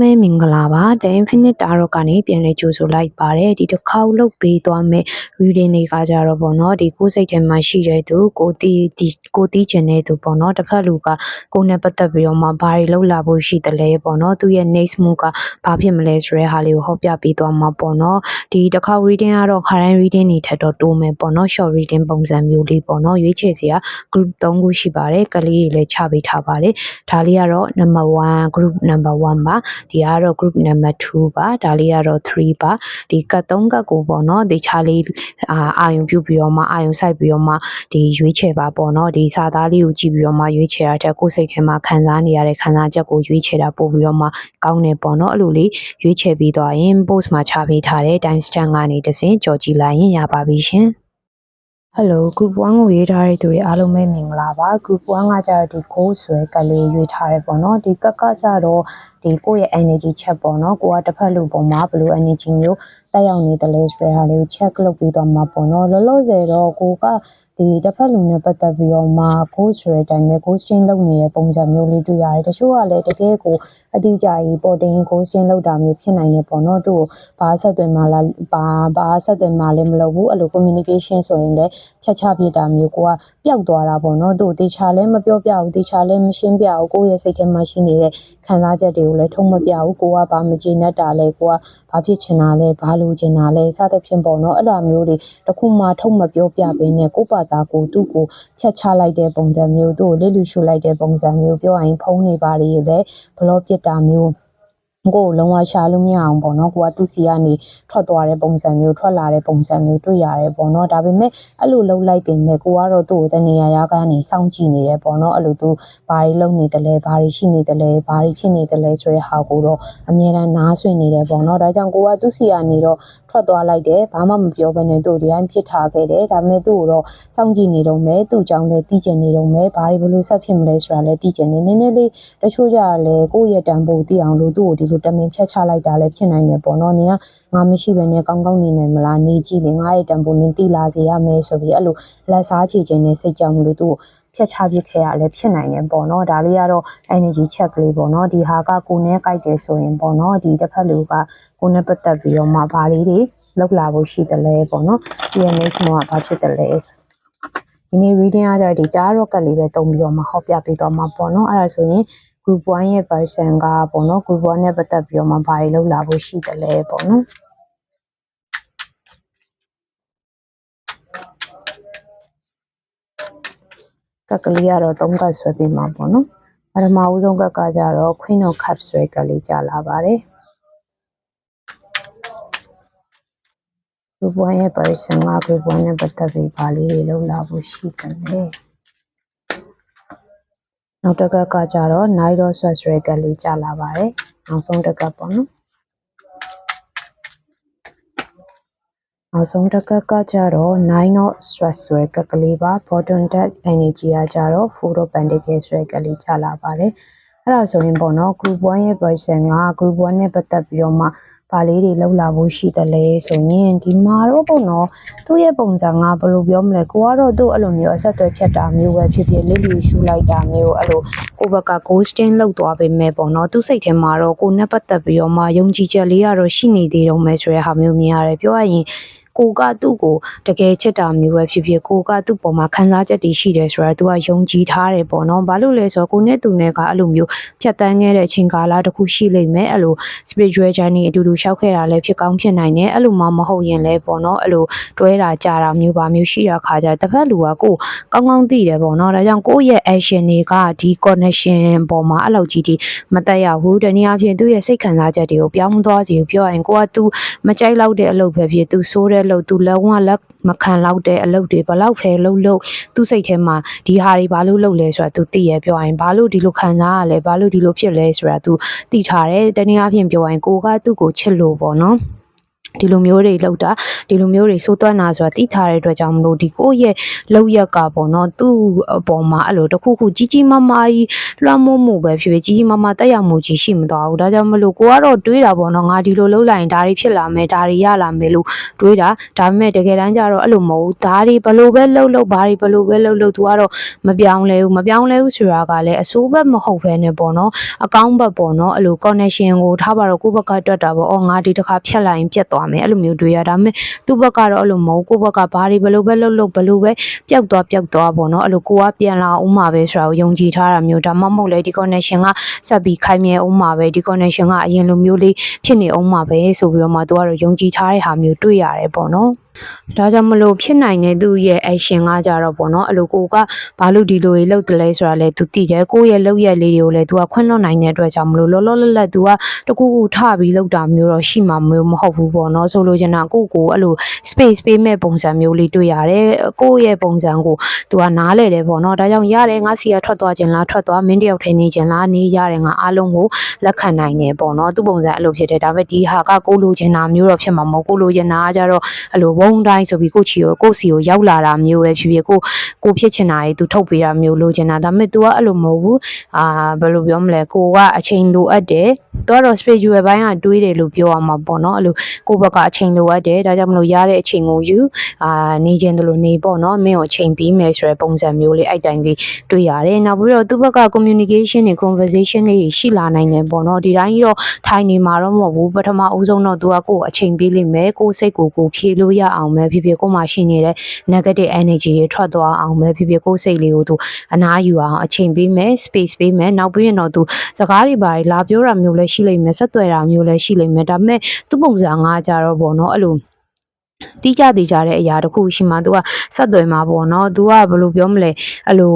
မဲမင်္ဂလာပါ The Infinite Tarot ကနေပြန်လည်ကြိုဆိုလိုက်ပါတယ်ဒီတစ်ခေါက်လုတ်ပေးသွားမယ် reading တွေကကြတော့ပေါ့နော်ဒီကိုယ်စိတ်ထဲမှာရှိတဲ့သူကိုတီးဒီကိုတီးကျင်တဲ့သူပေါ့နော်တစ်ဖက်လူကကိုယ်နဲ့ပတ်သက်ပြီးတော့မှဘာတွေလှုပ်လာဖို့ရှိတယ်လဲပေါ့နော်သူရဲ့ next move ကဘာဖြစ်မလဲဆိုတဲ့ဟာလေးကိုဟောပြပေးသွားမှာပေါ့နော်ဒီတစ်ခေါက် reading ကတော့ခါတိုင်း reading တွေထက်တော့တိုးမယ်ပေါ့နော် short reading ပုံစံမျိုးလေးပေါ့နော်ရွေးချယ်စရာ group 3ခုရှိပါတယ်ကလေးတွေလည်းချပေးထားပါတယ်ဒါလေးကတော့ number 1 group number 1ပါဒီကတော့ group number 2ပါဒါလေးကတော့3ပါဒီကတ်3ကတ်ကိုပေါ့နော်ဒီချာလေးအာအာယုံပြုတ်ပြီးတော့မှအာယုံဆိုင်ပြီးတော့မှဒီရွေးချယ်ပါပေါ့နော်ဒီစာသားလေးကိုကြည့်ပြီးတော့မှရွေးချယ်ရတဲ့ကိုယ်စိတ်ထဲမှာခံစားနေရတဲ့ခံစားချက်ကိုရွေးချယ်တာပို့ပြီးတော့မှကောင်းတယ်ပေါ့နော်အဲ့လိုလေးရွေးချယ်ပြီးသွားရင် post မှာချပေးထားတဲ့ time stamp ကနေတစင်ကြော်ကြည့်လိုက်ရင်ရပါပြီရှင် Hello group 1ကိုရေးထားတဲ့သူတွေအားလုံးပဲမင်္ဂလာပါ group 1ကကြတော့ဒီ goal ဆိုတဲ့ကလေးရွေးထားတယ်ပေါ့နော်ဒီကက်ကကြတော့ဒီကိုယ့်ရဲ့ energy check ပေါ့နော်ကိုကတစ်ဖက်လူပုံမှာဘယ်လို energy မျိုးတက်ရောက်နေတယ်လဲဆိုတဲ့ဟာလေးကို check လုပ်ပြီးတော့မှာပေါ့နော်လောလောဆယ်တော့ကိုက ဒီတစ်ဖက်လူနဲ့ပတ်သက်ပြီးတော့မှ goal ဆိုတဲ့အတိုင်းပဲ question လုပ်နေတဲ့ပုံစံမျိုးလေးတွေ့ရတယ်တချို့ကလည်းတကယ်ကိုအတိအကျကြီးပေါ်တင် question လုပ်တာမျိုးဖြစ်နိုင်တယ်ပေါ့နော်သူ့ကိုဘာဆက်သွယ်မှလားဘာဘာဆက်သွယ်မှလည်းမလုပ်ဘူးအဲ့လို communication ဆိုရင်လည်းဖြတ်ချပြတာမျိုးကိုကပျောက်သွားတာပေါ့နော်သူ့ကိုတေချာလည်းမပြောပြဘူးတေချာလည်းမရှင်းပြဘူးကိုယ့်ရဲ့စိတ်ထဲမှာရှိနေတဲ့ခံစားချက်တွေကိုလည်းထုံမပြဘူးကိုကဘာမကျေနပ်တာလဲကိုကဘာဖြစ်ချင်တာလဲဘာလိုချင်တာလဲစသဖြင့်ပေါ့နော်အဲ့လိုမျိုးတွေတခုမှထုံမပြောပြဘဲနဲ့ကိုယ့်ဘာသာကိုသူ့ကိုဖြတ်ချလိုက်တဲ့ပုံစံမျိုးသူ့ကိုလစ်လူရှုလိုက်တဲ့ပုံစံမျိုးပြောရရင်ဖုံးနေပါလေလေဘလော့ပစ်တာမျိုး ကိုယ်လုံးဝရှာလို့မရအောင်ပေါ့နော်ကိုကသူ့စီကနေထွက်သွားတဲ့ပုံစံမျိုးထွက်လာတဲ့ပုံစံမျိုးတွေ့ရတယ်ပေါ့နော်ဒါပေမဲ့အဲ့လိုလှုပ်လိုက်ပင်မဲ့ကိုကတော့သူ့ကိုတနေရာရာကနေစောင့်ကြည့်နေတယ်ပေါ့နော်အဲ့လိုသူဘာတွေလုပ်နေတယ်လဲဘာတွေရှိနေတယ်လဲဘာတွေဖြစ်နေတယ်လဲဆိုတဲ့ဟာကိုတော့အမြဲတမ်းနားဆွနေတယ်ပေါ့နော်ဒါကြောင့်ကိုကသူ့စီကနေတော့ထွက်သွားလိုက်တယ်ဘာမှမပြောဘဲနဲ့သူ့ဒီတိုင်းပြစ်ထားခဲ့တယ်ဒါပေမဲ့သူ့ကိုတော့စောင့်ကြည့်နေတော့မယ်သူ့အကြောင်းလည်းသိကျင်နေတော့မယ်ဘာတွေဘလို့ဆက်ဖြစ်မလဲဆိုတာလည်းသိကျင်နေနည်းနည်းလေးတချို့ကြလည်းကိုယ့်ရဲ့တန်ဖိုးသိအောင်လို့သူ့ကိုဒီလိုတမင်ဖြတ်ချလိုက်တာလည်းဖြစ်နိုင်တယ်ပေါ့နော်နင်ကငါမရှိဘဲနဲ့ကောင်းကောင်းနေနိုင်မလားနေကြည့်လေငါရဲ့တန်ဖိုးနင်သိလာစေရမယ်ဆိုပြီးအဲ့လိုလက်စားချေခြင်းနဲ့စိတ်ကြောင့်မလို့သူ့ကိုဖြတ်ချပစ်ခဲ့ရလည်းဖြစ်နိုင်တယ်ပေါ့နော်ဒါလေးကတော့ energy check ကလေးပေါ့နော်ဒီဟာကကိုနဲ့ကြိုက်တယ်ဆိုရင်ပေါ့နော်ဒီတစ်ဖက်လူကကိုနဲ့ပတ်သက်ပြီးတော့မှဘာလေးတွေလောက်လာဖို့ရှိတယ်လဲပေါ့နော်ဒီရဲ့ next မှာဘာဖြစ်တယ်လဲဒီနေ့ reading ကကြတော့ဒီ tarot ကလေးပဲတုံးပြီးတော့မှဟောပြပေးတော့မှာပေါ့နော်အဲ့ဒါဆိုရင် group 1ရဲ့ person ကပေါ့နော် group 1နဲ့ပတ်သက်ပြီးတော့မှဘာတွေလောက်လာဖို့ရှိတယ်လဲပေါ့နော်ကက်ကလေးကတော့3ကတ်ဆွဲပြီးမှာပေါ့နော်ပထမဦးဆုံးကက်ကကြတော့ Queen of Cups ဆွဲကလေးကြာလာပါတယ် group 1ရဲ့ person က group 1နဲ့ပတ်သက်ပြီးဘာလေးတွေလောက်လာဖို့ရှိတယ်လဲ နောက်တစ်ကက်ကကြတော့ Night of Sweat ဆွဲကလေးကြာလာပါတယ်နောက်ဆုံးတစ်ကက်ပေါ့နော်နောက်ဆုံးတစ်ကက်ကကြတော့ nine of stress ဆွဲကက်ကလေးပါ bottom deck energy ကကြတော့ four of pentacle ဆွဲကလေးကြာလာပါတယ်အဲ့ဒါဆိုရင်ပေါ့နော် group 1ရဲ့ person က group 1နဲ့ပတ်သက်ပြီးတော့မှ ပါလေးတွေလောက်လာဖို့ရှိတယ်လေဆိုရင်ဒီမှာတော့ပေါ့နော်သူ့ရဲ့ပုံစံကဘယ်လိုပြောမလဲကိုကတော့သူ့အဲ့လိုမျိုးအဆက်အသွယ်ဖြတ်တာမျိုးပဲဖြစ်ဖြစ်လစ်လီရှူလိုက်တာမျိုးအဲ့လိုကိုဘက်က ghosting လောက်သွားပေမဲ့ပေါ့နော်သူ့စိတ်ထဲမှာတော့ကိုနဲ့ပတ်သက်ပြီးတော့မှယုံကြည်ချက်လေးကတော့ရှိနေသေးတော့မယ်ဆိုတဲ့ဟာမျိုးမြင်ရတယ်ပြောရရင် ကိုကသူ့ကိုတကယ်ချစ်တာမျိုးပဲဖြစ်ဖြစ်ကိုကသူ့ပေါ်မှာခံစားချက်တွေရှိတယ်ဆိုတာသူကယုံကြည်ထားတယ်ပေါ့နော်ဘာလို့လဲဆိုတော့ကိုနဲ့သူနဲ့ကအဲ့လိုမျိုးဖြတ်တန်းခဲ့တဲ့အချိန်ကာလတစ်ခုရှိလိမ့်မယ်အဲ့လို spiritual journey အတူတူရှောက်ခဲ့တာလည်းဖြစ်ကောင်းဖြစ်နိုင်တယ်အဲ့လိုမှမဟုတ်ရင်လည်းပေါ့နော်အဲ့လိုတွဲတာကြာတာမျိုးပါမျိုးရှိတာခါကြတစ်ဖက်လူကကိုကောင်းကောင်းသိတယ်ပေါ့နော်ဒါကြောင့်ကိုယ့်ရဲ့ action တွေကဒီ connection ပေါ်မှာအဲ့လိုကြီးကြီးမတက်ရဘူးတနည်းအားဖြင့်သူ့ရဲ့စိတ်ခံစားချက်တွေကိုပြောင်းသွားစီပြောရရင်ကိုကသူမကြိုက်လောက်တဲ့အလုပ်ပဲဖြစ်သူဆိုးတဲ့အလုပ်သူလုံးဝလက်မခံလောက်တဲ့အလုပ်တွေဘလောက်ဖဲလုပ်လို့သူ့စိတ်ထဲမှာဒီဟာတွေဘာလို့လုပ်လဲဆိုတာသူသိရပြောရင်ဘာလို့ဒီလိုခံစားရလဲဘာလို့ဒီလိုဖြစ်လဲဆိုတာသူသိထားတယ်တနည်းအားဖြင့်ပြောရင်ကိုကသူ့ကိုချစ်လို့ပေါ့နော် ဒီလိုမျိုးတွေလောက်တာဒီလိုမျိုးတွေစိုးသွမ်းတာဆိုတာသိထားတဲ့အတွက်ကြောင့်မလို့ဒီကိုယ့်ရဲ့လောက်ရက်ကပေါ့နော်သူ့အပေါ်မှာအဲ့လိုတစ်ခုခုကြီးကြီးမားမားကြီးလွှမ်းမိုးမှုပဲဖြစ်ဖြစ်ကြီးကြီးမားမားတက်ရောက်မှုကြီးရှိမသွားဘူးဒါကြောင့်မလို့ကိုကတော့တွေးတာပေါ့နော်ငါဒီလိုလုပ်လိုက်ရင်ဒါတွေဖြစ်လာမယ်ဒါတွေရလာမယ်လို့တွေးတာဒါပေမဲ့တကယ်တမ်းကျတော့အဲ့လိုမဟုတ်ဘူးဒါတွေဘလို့ပဲလှုပ်လှုပ်ဘာတွေဘလို့ပဲလှုပ်လှုပ်သူကတော့မပြောင်းလဲဘူးမပြောင်းလဲဘူးဆိုတာကလည်းအဆိုးဘက်မဟုတ်ဘဲနဲ့ပေါ့နော်အကောင့်ဘက်ပေါ့နော်အဲ့လို connection ကိုထားပါတော့ကိုယ့်ဘက်ကတွက်တာပေါ့အော်ငါဒီတစ်ခါဖြတ်လိုက်ရင်ပြတ်သွားမယ်အဲ့လိုမျိုးတွေးရဒါပေမဲ့သူ့ဘက်ကတော့အဲ့လိုမဟုတ်ကိုယ့်ဘက်ကဘာတွေဘလို့ပဲလှုပ်လှုပ်ဘလို့ပဲပျောက်သွားပျောက်သွားပေါ့နော်အဲ့လိုကိုကပြန်လာအောင်မှာပဲဆိုတာကိုယုံကြည်ထားတာမျိုးဒါမှမဟုတ်လေဒီ connection ကဆက်ပြီးခိုင်မြဲအောင်မှာပဲဒီ connection ကအရင်လိုမျိုးလေးဖြစ်နေအောင်မှာပဲဆိုပြီးတော့မှသူကတော့ယုံကြည်ထားတဲ့ဟာမျိုးတွေ့ရတယ်ပေါ့နော်ဒါကြောင့်မလို့ဖြစ်နိုင်တဲ့သူ့ရဲ့ action ကကြတော့ပေါ့နော်အဲ့လိုကိုကဘာလို့ဒီလိုတွေလုပ်တယ်လဲဆိုတာလဲသူသိတယ်ကိုယ့်ရဲ့လုပ်ရက်လေးတွေကိုလည်းသူကခွင့်လွှတ်နိုင်တဲ့အတွက်ကြောင့်မလို့လောလောလတ်လတ်သူကတကူကူထပြီးလုပ်တာမျိုးတော့ရှိမှာမျိုးမဟုတ်ဘူးပေါ့နော်ဆိုလိုချင်တာကိုယ့်ကိုအဲ့လို space ပေးမဲ့ပုံစံမျိုးလေးတွေ့ရတယ်ကိုယ့်ရဲ့ပုံစံကိုသူကနားလဲတယ်ပေါ့နော်ဒါကြောင့်ရတယ်ငါစီကထွက်သွားခြင်းလားထွက်သွားမင်းတယောက်ထဲနေခြင်းလားနေရတယ်ငါအားလုံးကိုလက်ခံနိုင်တယ်ပေါ့နော်သူ့ပုံစံအဲ့လိုဖြစ်တယ်ဒါပေမဲ့ဒီဟာကကိုလိုချင်တာမျိုးတော့ဖြစ်မှာမဟုတ်ကိုလိုချင်တာကကြတော့အဲ့လိုဝုန်းတိုင်းဆိုပြီးကိုချီကိုကိုစီကိုရောက်လာတာမျိုးပဲဖြစ်ဖြစ်ကိုကိုဖြစ်ချင်တာတွေသူထုတ်ပေးတာမျိုးလိုချင်တာဒါပေမဲ့ तू ကအဲ့လိုမဟုတ်ဘူးအာဘယ်လိုပြောမလဲကိုကအချိန်လိုအပ်တယ်သူကတော့ spiritual ဘိုင်းကတွေးတယ်လို့ပြောရမှာပေါ့နော်အဲ့လိုကိုဘက်ကအချိန်လိုအပ်တယ်ဒါကြောင့်မလို့ရတဲ့အချိန်ကိုယူအာနေခြင်းတို့လိုနေပေါ့နော်မင်းကိုအချိန်ပြီးမယ်ဆိုတဲ့ပုံစံမျိုးလေးအဲ့တိုင်းလေးတွေ့ရတယ်နောက်ပြီးတော့သူ့ဘက်က communication တွေ conversation တွေရှိလာနိုင်တယ်ပေါ့နော်ဒီတိုင်းကြီးတော့ထိုင်နေမှာတော့မဟုတ်ဘူးပထမအဦးဆုံးတော့သူကကိုယ်အချိန်ပေးလိမ့်မယ်ကိုယ်စိတ်ကိုကိုယ်ဖြေလို့ရအောင်ပဲဖြစ်ဖြစ်ကိုယ်မှာရှိနေတဲ့ negative energy တွေထွက်သွားအောင်ပဲဖြစ်ဖြစ်ကိုယ်စိတ်လေးကိုသူအနားယူအောင်အချိန်ပေးမယ် space ပေးမယ်နောက်ပြီးရင်တော့သူစကားတွေပါလာပြောတာမျိုးလည်းရှိလိမ့်မယ်ဆက်သွယ်တာမျိုးလည်းရှိလိမ့်မယ်ဒါပေမဲ့သူ့ပုံစံငါကြတော့ပေါ့နော်အဲ့လိုတီးကြတည်ကြတဲ့အရာတစ်ခုရှိမှ तू ကဆက်သွယ်မှာပေါ့နော် तू ကဘယ်လိုပြောမလဲအဲ့လို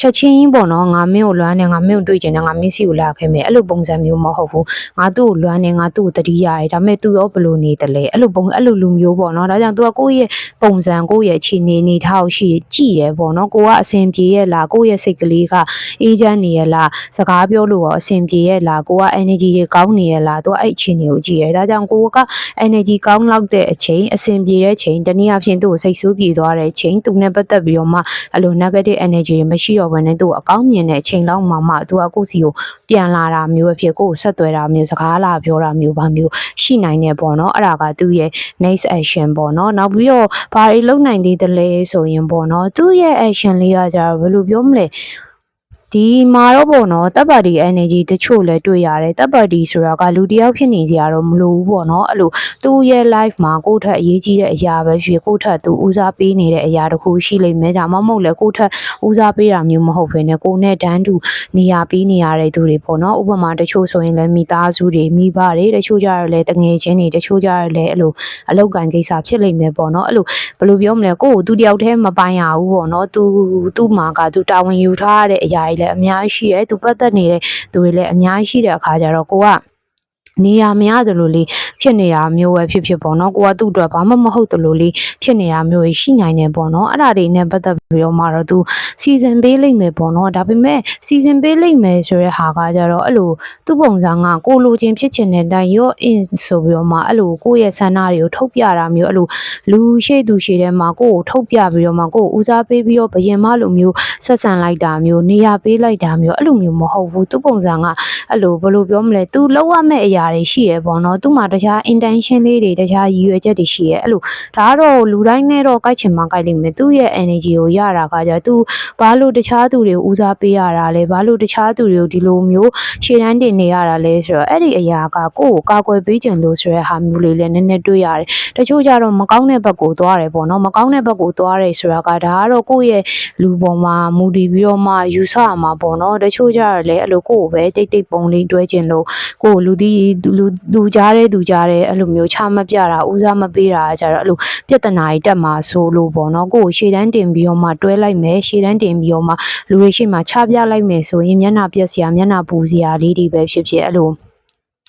ချက်ချင်းပေါ့နော်ငါမင်းကိုလွမ်းနေငါမင်းကိုတွေ့ကျင်နေငါမင်းစီကိုလာခဲ့မယ်အဲ့လိုပုံစံမျိုးမဟုတ်ဘူးငါသူ့ကိုလွမ်းနေငါသူ့ကိုတတိရတယ်ဒါပေမဲ့သူရောဘလို့နေတယ်လဲအဲ့လိုပုံအဲ့လိုလူမျိုးပေါ့နော်ဒါကြောင့် तू ကကိုယ့်ရဲ့ပုံစံကိုယ့်ရဲ့အခြေအနေနေထားကိုရှိကြည့်တယ်ပေါ့နော်ကိုကအဆင်ပြေရဲ့လားကိုယ့်ရဲ့စိတ်ကလေးကအေးချမ်းနေရဲ့လားစကားပြောလို့ရောအဆင်ပြေရဲ့လားကိုက energy တွေကောင်းနေရဲ့လား तू အဲ့အခြေအနေကိုကြည့်တယ်ဒါကြောင့်ကိုက energy ကောင်းလောက်တဲ့အချိန်အဆင်ပြေတဲ့အချိန်တနည်းအားဖြင့်သူ့ကိုစိတ်ဆိုးပြေသွားတဲ့အချိန်သူနဲ့ပတ်သက်ပြီးတော့မှအဲ့လို negative energy တွေမရှိတော့ဘဲနဲ့သူ့ကိုအကောင်းမြင်တဲ့အချိန်လောက်မှမှသူကကိုယ့်စီကိုပြန်လာတာမျိုးပဲဖြစ်ကိုယ့်ကိုဆက်သွယ်တာမျိုးစကားလာပြောတာမျိုးဘာမျိုးရှိနိုင်နေပေါ့နော်အဲ့ဒါကသူ့ရဲ့ next action ပေါ့နော်နောက်ပြီးတော့ဘာတွေလုပ်နိုင်သေးတယ်လဲဆိုရင်ပေါ့နော်သူ့ရဲ့ action လေးကကြတော့ဘယ်လိုပြောမလဲ ဒီမှာတော့ပေါ့နော်တပ်ပါတီ energy တချို့လည်းတွေ့ရတယ်တပ်ပါတီဆိုတာကလူတစ်ယောက်ဖြစ်နေကြရတော့မလို့ဘူးပေါ့နော်အဲ့လိုသူ့ရဲ့ life မှာကိုယ့်ထက်အရေးကြီးတဲ့အရာပဲဖြစ်ကိုယ့်ထက်သူဦးစားပေးနေတဲ့အရာတစ်ခုရှိလိမ့်မယ်ဒါမှမဟုတ်လည်းကိုယ့်ထက်ဦးစားပေးတာမျိုးမဟုတ်ဘဲနဲ့ကိုယ်နဲ့တန်းတူနေရာပေးနေရတဲ့သူတွေပေါ့နော်ဥပမာတချို့ဆိုရင်လည်းမိသားစုတွေမိဘတွေတချို့ကြရလည်းတငယ်ချင်းတွေတချို့ကြရလည်းအဲ့လိုအလောက်ကန်ကိစ္စဖြစ်လိမ့်မယ်ပေါ့နော်အဲ့လိုဘယ်လိုပြောမလဲကိုယ့်ကိုသူတယောက်တည်းမပိုင်ရဘူးပေါ့နော်သူသူ့မှာကသူတာဝန်ယူထားရတဲ့အရာတွေလည်းအများကြီးရှိတယ်သူပတ်သက်နေတဲ့သူတွေလည်းအများကြီးရှိတဲ့အခါကျတော့ကိုကနေရာမရသလိုလေးဖြစ်နေတာမျိုးပဲဖြစ်ဖြစ်ပေါ့နော်ကိုကသူ့အတွက်ဘာမှမဟုတ်သလိုလေးဖြစ်နေတာမျိုးရှိနိုင်တယ်ပေါ့နော်အဲ့ဒါတွေနဲ့ပတ်သက်ပြီးတော့မှတော့သူစီစဉ်ပေးလိမ့်မယ်ပေါ့နော်ဒါပေမဲ့စီစဉ်ပေးလိမ့်မယ်ဆိုတဲ့ဟာကကြတော့အဲ့လိုသူ့ပုံစံကကိုလိုချင်ဖြစ်ချင်တဲ့အတိုင်းရော့ in ဆိုပြီးတော့မှအဲ့လိုကိုယ့်ရဲ့ဆန္ဒတွေကိုထုတ်ပြတာမျိုးအဲ့လိုလူရှိသူရှိတဲ့မှာကိုယ့်ကိုထုတ်ပြပြီးတော့မှကိုယ့်ကိုဦးစားပေးပြီးတော့ဘယင်မလိုမျိုးဆက်ဆံလိုက်တာမျိုးနေရာပေးလိုက်တာမျိုးအဲ့လိုမျိုးမဟုတ်ဘူးသူ့ပုံစံကအဲ့လိုဘယ်လိုပြောမလဲသူလောက်ရမယ့်အရာတွေရှိရပေါ့နော်သူ့မှာတခြား intention လေးတွေတခြားရည်ရွယ်ချက်တွေရှိရအဲ့လိုဒါကတော့လူတိုင်းနဲ့တော့ကြိုက်ချင်မှကြိုက်လိမ့်မယ်သူ့ရဲ့ energy ကိုရတာကကြသူဘာလို့တခြားသူတွေကိုဦးစားပေးရတာလဲဘာလို့တခြားသူတွေကိုဒီလိုမျိုးရှေ့တန်းတင်နေရတာလဲဆိုတော့အဲ့ဒီအရာကကိုယ့်ကိုကာကွယ်ပေးခြင်းလို့ဆိုတဲ့ဟာမျိုးလေးလည်းနည်းနည်းတွေ့ရတယ်တချို့ကြတော့မကောင်းတဲ့ဘက်ကိုသွားတယ်ပေါ့နော်မကောင်းတဲ့ဘက်ကိုသွားတယ်ဆိုတာကဒါကတော့ကိုယ့်ရဲ့လူပေါ်မှာမူတည်ပြီးတော့မှယူဆရမှာပေါ့နော်တချို့ကြတော့လည်းအဲ့လိုကိုယ့်ကိုပဲတိတ်တိတ်ပုံလေးတွဲခြင်းလို့ကိုယ့်ကိုလူဒီလူလူကြားတဲ့သူကြားတဲ့အဲ့လိုမျိုးချမပြတာဦးစားမပေးတာကြတော့အဲ့လိုပြဿနာတွေတက်မှာဆိုလို့ပေါ့နော်ကိုယ့်ကိုရှေ့တန်းတင်ပြီးတော့မှတွဲလိုက်မယ်ရှေ့တန်းတင်ပြီးတော့မှလူတွေရှေ့မှာချပြလိုက်မယ်ဆိုရင်မျက်နှာပြက်စရာမျက်နှာပူစရာလေးတွေပဲဖြစ်ဖြစ်အဲ့လို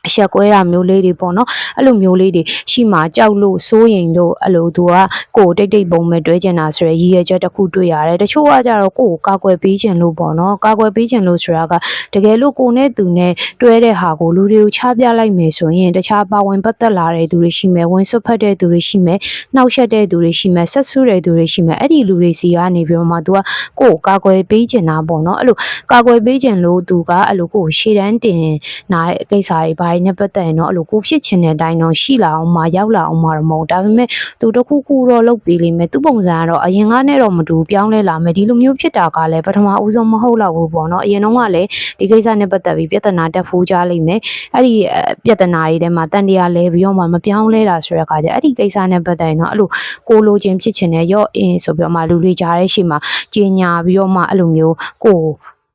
အဆက်ကွဲတာမျိုးလေးတွေပေါ့နော်အဲ့လိုမျိုးလေးတွေရှိမှကြောက်လို့စိုးရင်လို့အဲ့လိုသူကကိုယ်တိတ်တိတ်ပုံမဲ့တွဲကျင်တာဆိုရယ်ရည်ရွယ်ချက်တစ်ခုတွေ့ရတယ်တချို့ကကြတော့ကိုယ်ကိုကာကွယ်ပေးခြင်းလို့ပေါ့နော်ကာကွယ်ပေးခြင်းလို့ဆိုတာကတကယ်လို့ကိုယ်နဲ့သူနဲ့တွဲတဲ့ဟာကိုလူတွေကိုချပြလိုက်မယ်ဆိုရင်တခြားပါဝင်ပတ်သက်လာတဲ့သူတွေရှိမယ်ဝင်ဆွတ်ဖက်တဲ့သူတွေရှိမယ်နှောက်ယှက်တဲ့သူတွေရှိမယ်ဆက်ဆူတဲ့သူတွေရှိမယ်အဲ့ဒီလူတွေစီကနေပြီးတော့မှသူကကိုယ်ကိုကာကွယ်ပေးခြင်းတာပေါ့နော်အဲ့လိုကာကွယ်ပေးခြင်းလို့သူကအဲ့လိုကိုယ်ကိုရှေ့တန်းတင်နားတဲ့ကိစ္စတွေဘာတွေနဲ့ပတ်သက်ရင်တော့အဲ့လိုကိုဖြစ်ချင်တဲ့အတိုင်းတော့ရှိလာအောင်မရောက်လာအောင်မတော့မဟုတ်ဒါပေမဲ့သူတစ်ခုခုတော့လုပ်ပေးလိမ့်မယ်သူပုံစံကတော့အရင်ကနဲ့တော့မတူပြောင်းလဲလာမယ်ဒီလိုမျိုးဖြစ်တာကလည်းပထမဦးဆုံးမဟုတ်တော့ဘူးပေါ့နော်အရင်တော့ကလည်းဒီကိစ္စနဲ့ပတ်သက်ပြီးပြဿနာတက်ဖိုးကြလိမ့်မယ်အဲ့ဒီပြဿနာတွေထဲမှာတန်တရားလဲပြီးတော့မှမပြောင်းလဲတာဆိုတဲ့အခါကျအဲ့ဒီကိစ္စနဲ့ပတ်သက်ရင်တော့အဲ့လိုကိုလိုချင်ဖြစ်ချင်တဲ့ရော့အင်းဆိုပြီးတော့မှလူတွေကြားတဲ့ရှိမှာကြင်ညာပြီးတော့မှအဲ့လိုမျိုးကို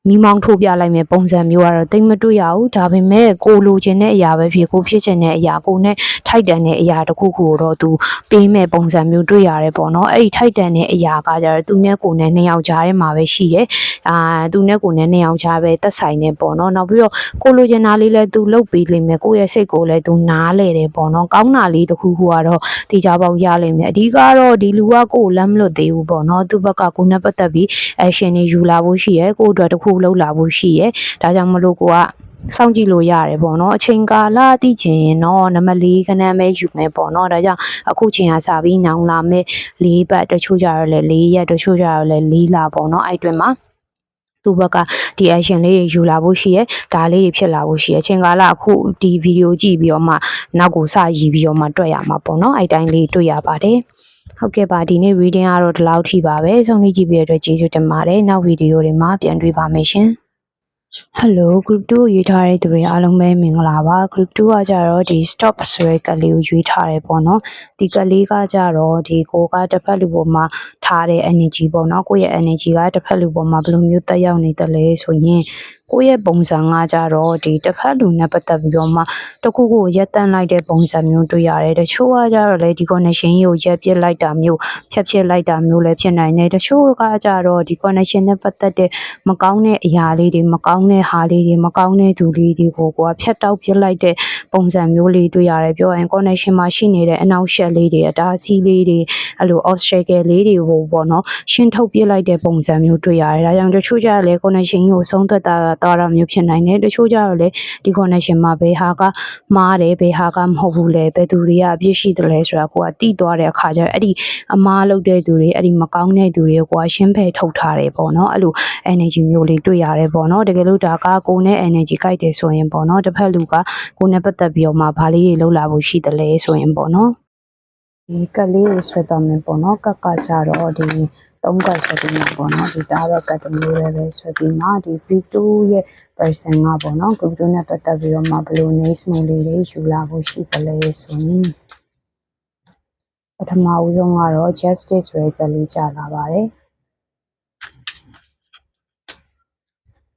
မိမောင်းထိုးပြလိုက်မယ်ပုံစံမျိုးကတော့တိတ်မတွေ့ရဘူးဒါပေမဲ့ကိုလိုချင်တဲ့အရာပဲဖြစ်ကိုဖြစ်ချင်တဲ့အရာကိုနဲ့ထိုက်တန်တဲ့အရာတစ်ခုခုကိုတော့သူပေးမဲ့ပုံစံမျိုးတွေ့ရတယ်ပေါ့နော်အဲ့ဒီထိုက်တန်တဲ့အရာကကြတော့သူနဲ့ကိုနဲ့နှစ်ယောက်ကြားထဲမှာပဲရှိတယ်အာသူနဲ့ကိုနဲ့နှစ်ယောက်ကြားပဲသက်ဆိုင်နေပေါ့နော်နောက်ပြီးတော့ကိုလိုချင်တာလေးလဲသူလုပ်ပေးလိမ့်မယ်ကိုရဲ့စိတ်ကိုလည်းသူနားလဲတယ်ပေါ့နော်ကောင်းတာလေးတစ်ခုခုကတော့တေချာပေါက်ရလိမ့်မယ်အဓိကတော့ဒီလူကကိုယ်လက်မလွတ်သေးဘူးပေါ့နော်သူ့ဘက်ကကိုနဲ့ပတ်သက်ပြီး action တွေယူလာဖို့ရှိရဲကိုယ့်အတွက်တစ်ခုလုပ်လာဖို့ရှိရဲဒါကြောင့်မလို့ကိုကစောင့်ကြည့်လို့ရတယ်ပေါ့နော်အချိန်ကာလသိချင်ရင်တော့နံပါတ်၄ခဏမဲယူမယ်ပေါ့နော်ဒါကြောင့်အခုချိန်ကစပြီးနောင်လာမဲ့၄ပတ်တချို့ကြတော့လဲ၄ရက်တချို့ကြတော့လဲ၄လပေါ့နော်အဲ့အတွင်းမှာသူ့ဘက်ကဒီ action လေးတွေယူလာဖို့ရှိရဲဒါလေးတွေဖြစ်လာဖို့ရှိရဲအချိန်ကာလအခုဒီဗီဒီယိုကြည့်ပြီးတော့မှနောက်ကိုစရည်ပြီးတော့မှတွေ့ရမှာပေါ့နော်အဲ့တိုင်းလေးတွေ့ရပါတယ် ဟုတ်ကဲ့ပါဒီနေ့ reading ကတော့ဒီလောက်ထိပါပဲဆုံးဖြတ်ကြည့်ပြီးတဲ့အတွက်ကျေးဇူးတင်ပါတယ်နောက်ဗီဒီယိုတွေမှာပြန်တွေ့ပါမယ်ရှင် Hello group 2ကိုရွေးထားတဲ့သူတွေအားလုံးပဲမင်္ဂလာပါ group 2ကကြတော့ဒီ stop ဆိုတဲ့ကလေးကိုရွေးထားတယ်ပေါ့နော်ဒီကလေးကကြတော့ဒီကိုကတစ်ဖက်လူပေါ်မှာထားတဲ့ energy ပေါ့နော်ကိုယ့်ရဲ့ energy ကတစ်ဖက်လူပေါ်မှာဘယ်လိုမျိုးတက်ရောက်နေတယ်လဲဆိုရင် ကိုယ့်ရဲ့ပုံစံကကြတော့ဒီတစ်ဖက်လူနဲ့ပတ်သက်ပြီးတော့မှတခုခုကိုရက်တန့်လိုက်တဲ့ပုံစံမျိုးတွေ့ရတယ်တချို့ကကြတော့လေဒီ connection ကြီးကိုရက်ပစ်လိုက်တာမျိုးဖြတ်ဖြစ်လိုက်တာမျိုးလည်းဖြစ်နိုင်တယ်တချို့ကကြတော့ဒီ connection နဲ့ပတ်သက်တဲ့မကောင်းတဲ့အရာလေးတွေမကောင်းတဲ့ဟာလေးတွေမကောင်းတဲ့သူလေးတွေကိုကိုကဖြတ်တောက်ပစ်လိုက်တဲ့ပုံစံမျိုးလေးတွေ့ရတယ်ပြောရင် connection မှာရှိနေတဲ့အနောက်ရှက်လေးတွေအတားအဆီးလေးတွေအဲ့လို obstacle လေးတွေကိုပေါ့နော်ရှင်းထုတ်ပစ်လိုက်တဲ့ပုံစံမျိုးတွေ့ရတယ်ဒါကြောင့်တချို့ကြတော့လေ connection ကိုဆုံးသက်တာတာတာမျိုးဖြစ်နိုင်တယ်တချို့ကြတော့လေဒီ connection မှာဘယ်ဟာကမှားတယ်ဘယ်ဟာကမဟုတ်ဘူးလဲဘယ်သူတွေကအပြစ်ရှိတယ်လဲဆိုတာကိုကတိသွားတဲ့အခါကျတော့အဲ့ဒီအမားလုပ်တဲ့သူတွေအဲ့ဒီမကောင်းတဲ့သူတွေကိုကရှင်းဖယ်ထုတ်ထားတယ်ပေါ့နော်အဲ့လို energy မျိုးလေးတွေ့ရတယ်ပေါ့နော်တကယ်လို့ဒါကကိုယ်နဲ့ energy ကြိုက်တယ်ဆိုရင်ပေါ့နော်တစ်ဖက်လူကကိုယ်နဲ့ပတ်သက်ပြီးတော့မှဘာလေးတွေလှုပ်လာဖို့ရှိတယ်လဲဆိုရင်ပေါ့နော်ဒီကက်လေးကိုဆွဲတော့မယ်ပေါ့နော်ကက်ကကြတော့ဒီ သုံးကတ်ဆွဲပြီးမှာပေါ့နော်ဒီဒါတော့ကတ်တစ်မျိုးလေးပဲဆွဲပြီးမှာဒီ V2 ရဲ့ person ကပေါ့နော် group 2နဲ့ပတ်သက်ပြီးတော့မှဘယ်လို names မို့လေးတွေယူလာဖို့ရှိတယ်လဲဆိုရင်ပထမဦးဆုံးကတော့ justice rate လေးကြာလာပါတယ်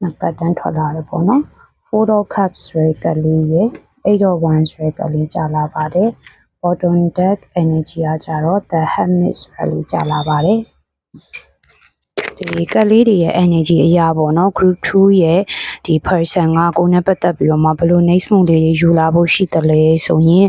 နကတန်းထွက်လာတယ်ပေါ့နော် four of cups ဆိုတဲ့ကလေးရယ် eight of wands ဆိုတဲ့ကလေးကြာလာပါတယ် bottom deck energy ကကြတော့ the hermit ဆိုတဲ့လေးကြာလာပါတယ် ဒီကလေးတွေရဲ့ energy အရာပေါ့နော် group 2ရဲ့ ဒီ person ကကိုယ်နဲ့ပတ်သက်ပြီးတော့မှဘယ်လို next move လေးတွေယူလာဖို့ရှိတယ်လဲဆိုရင်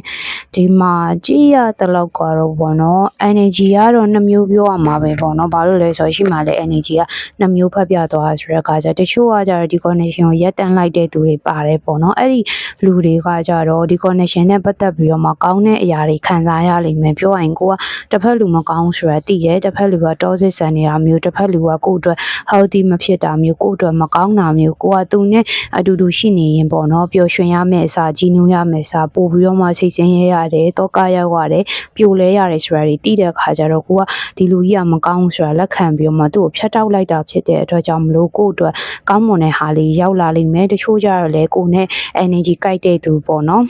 ဒီမှာကြည့်ရတဲ့လောက်ကတော့ပေါ့နော် energy ကတော့နှစ်မျိုးပြောရမှာပဲပေါ့နော်ဘာလို့လဲဆိုတော့ရှိမှလည်း energy ကနှစ်မျိုးဖတ်ပြသွားဆိုတဲ့အခါကျတချို့ကကြတော့ဒီ connection ကိုရက်တန်းလိုက်တဲ့သူတွေပါတယ်ပေါ့နော်အဲ့ဒီလူတွေကကြတော့ဒီ connection နဲ့ပတ်သက်ပြီးတော့မှကောင်းတဲ့အရာတွေခံစားရလိမ့်မယ်ပြောရရင်ကိုကတစ်ဖက်လူမကောင်းဆိုတာသိရဲတစ်ဖက်လူက toxic ဆန်နေတာမျိုးတစ်ဖက်လူကကိုယ့်အတွက် healthy မဖြစ်တာမျိုးကိုယ့်အတွက်မကောင်းတာမျိုးကိုကသူနဲ့အတူတူရှိနေရင်ပေါ့နော်ပျော်ရွှင်ရမယ့်အစားကြီးနူးရမယ့်အစားပို့ပြီးတော့မှစိတ်ဆင်းရဲရတယ်တောကရောက်ရတယ်ပြိုလဲရတယ်ဆိုတာတွေသိတဲ့အခါကျတော့ကိုကဒီလူကြီးကမကောင်းဆိုတာလက်ခံပြီးတော့မှသူ့ကိုဖျက်တောက်လိုက်တာဖြစ်တဲ့အတွက်ကြောင့်မလို့ကိုယ့်အတွက်ကောင်းမွန်တဲ့ဟာလေးရောက်လာလိမ့်မယ်တချို့ကြတော့လေကိုနဲ့ energy ကြိုက်တဲ့သူပေါ့နော်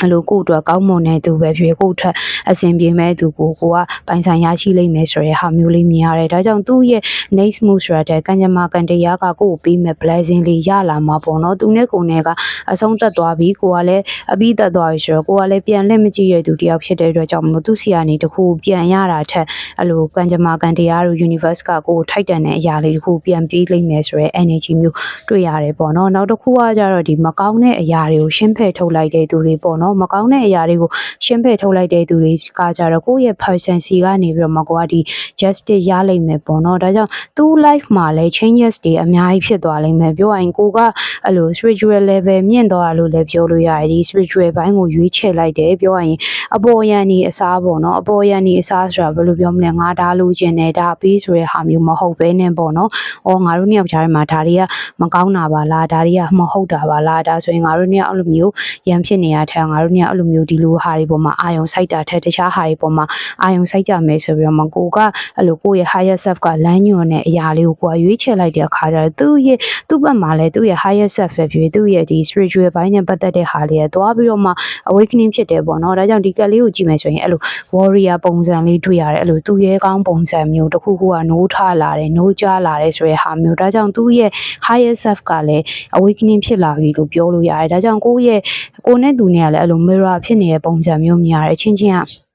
အဲ့လိုကိုယ့်အတွက်ကောင်းမွန်တဲ့သူပဲဖြစ်ဖြစ်ကိုယ့်အတွက်အဆင်ပြေမဲ့သူကိုကိုကပိုင်ဆိုင်ရရှိလိမ့်မယ်ဆိုတဲ့ဟာမျိုးလေးမြင်ရတယ်ဒါကြောင့်သူ့ရဲ့ next move ဆိုတဲ့ကံကြမ္မာကံတရားကကိုယ့်ကိုပေးမဲ့ blessing လေးရလာမှာပေါ့နော်သူနဲ့ကိုယ်နဲ့ကအဆုံးသက်သွားပြီကိုကလည်းအပြီးသက်သွားပြီဆိုတော့ကိုကလည်းပြန်လက်မကြည့်ရတဲ့သူတယောက်ဖြစ်တဲ့အတွက်ကြောင့်မလို့သူ့စီကနေတခုပြန်ရတာထက်အဲ့လိုကံကြမ္မာကံတရားတို့ universe ကကိုယ်ကိုထိုက်တန်တဲ့အရာလေးတခုပြန်ပြီးလိမ့်မယ်ဆိုတဲ့ energy မျိုးတွေ့ရတယ်ပေါ့နော်နောက်တစ်ခုကကြတော့ဒီမကောင်းတဲ့အရာတွေကိုရှင်းဖယ်ထုတ်လိုက်တဲ့သူတွေပေါ့နော်မကောင်းတဲ့အရာတွေကိုရှင်းဖယ်ထုတ်လိုက်တဲ့သူတွေကကြတော့ကိုယ့်ရဲ့ person စီကနေပြီးတော့မကွာဒီ justice ရလိမ့်မယ်ပေါ့နော်ဒါကြောင့်သူ့ life မှာလည်း changes တွေအများကြီးဖြစ်သွားလိမ့်မယ်ပြောရရင်ကိုကအဲ့လို spiritual level မြင့်သွားတာလို့လည်းပြောလို့ရတယ်ဒီ spiritual ဘိုင်းကိုရွေးချယ်လိုက်တယ်ပြောရရင်အပေါ်ယံနေအစားပေါ့နော်အပေါ်ယံနေအစားဆိုတာဘယ်လိုပြောမလဲငါဒါလိုချင်တယ်ဒါပေးဆိုတဲ့ဟာမျိုးမဟုတ်ဘဲနဲ့ပေါ့နော်အော်ငါတို့နှစ်ယောက်ကြားထဲမှာဒါတွေကမကောင်းတာပါလားဒါတွေကမဟုတ်တာပါလားဒါဆိုရင်ငါတို့နှစ်ယောက်အဲ့လိုမျိုးရန်ဖြစ်နေရတဲ့ငါတို့နှစ်ယောက်အဲ့လိုမျိုးဒီလိုဟာတွေပေါ်မှာအာယုံစိုက်တာထက်တခြားဟာတွေပေါ်မှာအာယုံစိုက်ကြမယ်ဆိုပြီးတော့မကိုကအဲ့လိုကိုယ့်ရဲ့ higher self ကလမ်းညွှန်တဲ့အရာလေးကိုကိုကရွေးချယ်လိုက်တဲ့အခါကျတော့သူ့ရဲ့သူ့ဘက်မှာလည်းသူ့ရဲ့ higher self ပဲဖြစ်ဖြစ်သူ့ရဲ့ဒီ spiritual ဘိုင်းနဲ့ပတ်သက်တဲ့ဟာလေးကသွားပြီးတော့မှ awakening ဖြစ်တယ်ပေါ့နော်ဒါကြောင့်ဒီကက်လေးကိုကြည့်မယ်ဆိုရင်အဲ့လို warrior ပုံစံလေးတွေ့ရတယ်အဲ့လိုသူ့ရဲ့ကောင်းပုံစံမျိုးတစ်ခုခုကနိုးထလာတယ်နိုးကြလာတယ်ဆိုတဲ့ဟာမျိုးဒါကြောင့်သူ့ရဲ့ higher self ကလည်း awakening ဖြစ်လာပြီလို့ပြောလို့ရတယ်ဒါကြောင့်ကိုယ့်ရဲ့ကိုယ်နဲ့သူနဲ့ကလည်းအဲ့လို mirror ဖြစ်နေတဲ့ပုံစံမျိုးမြင်ရတယ်ချင်းချင်းက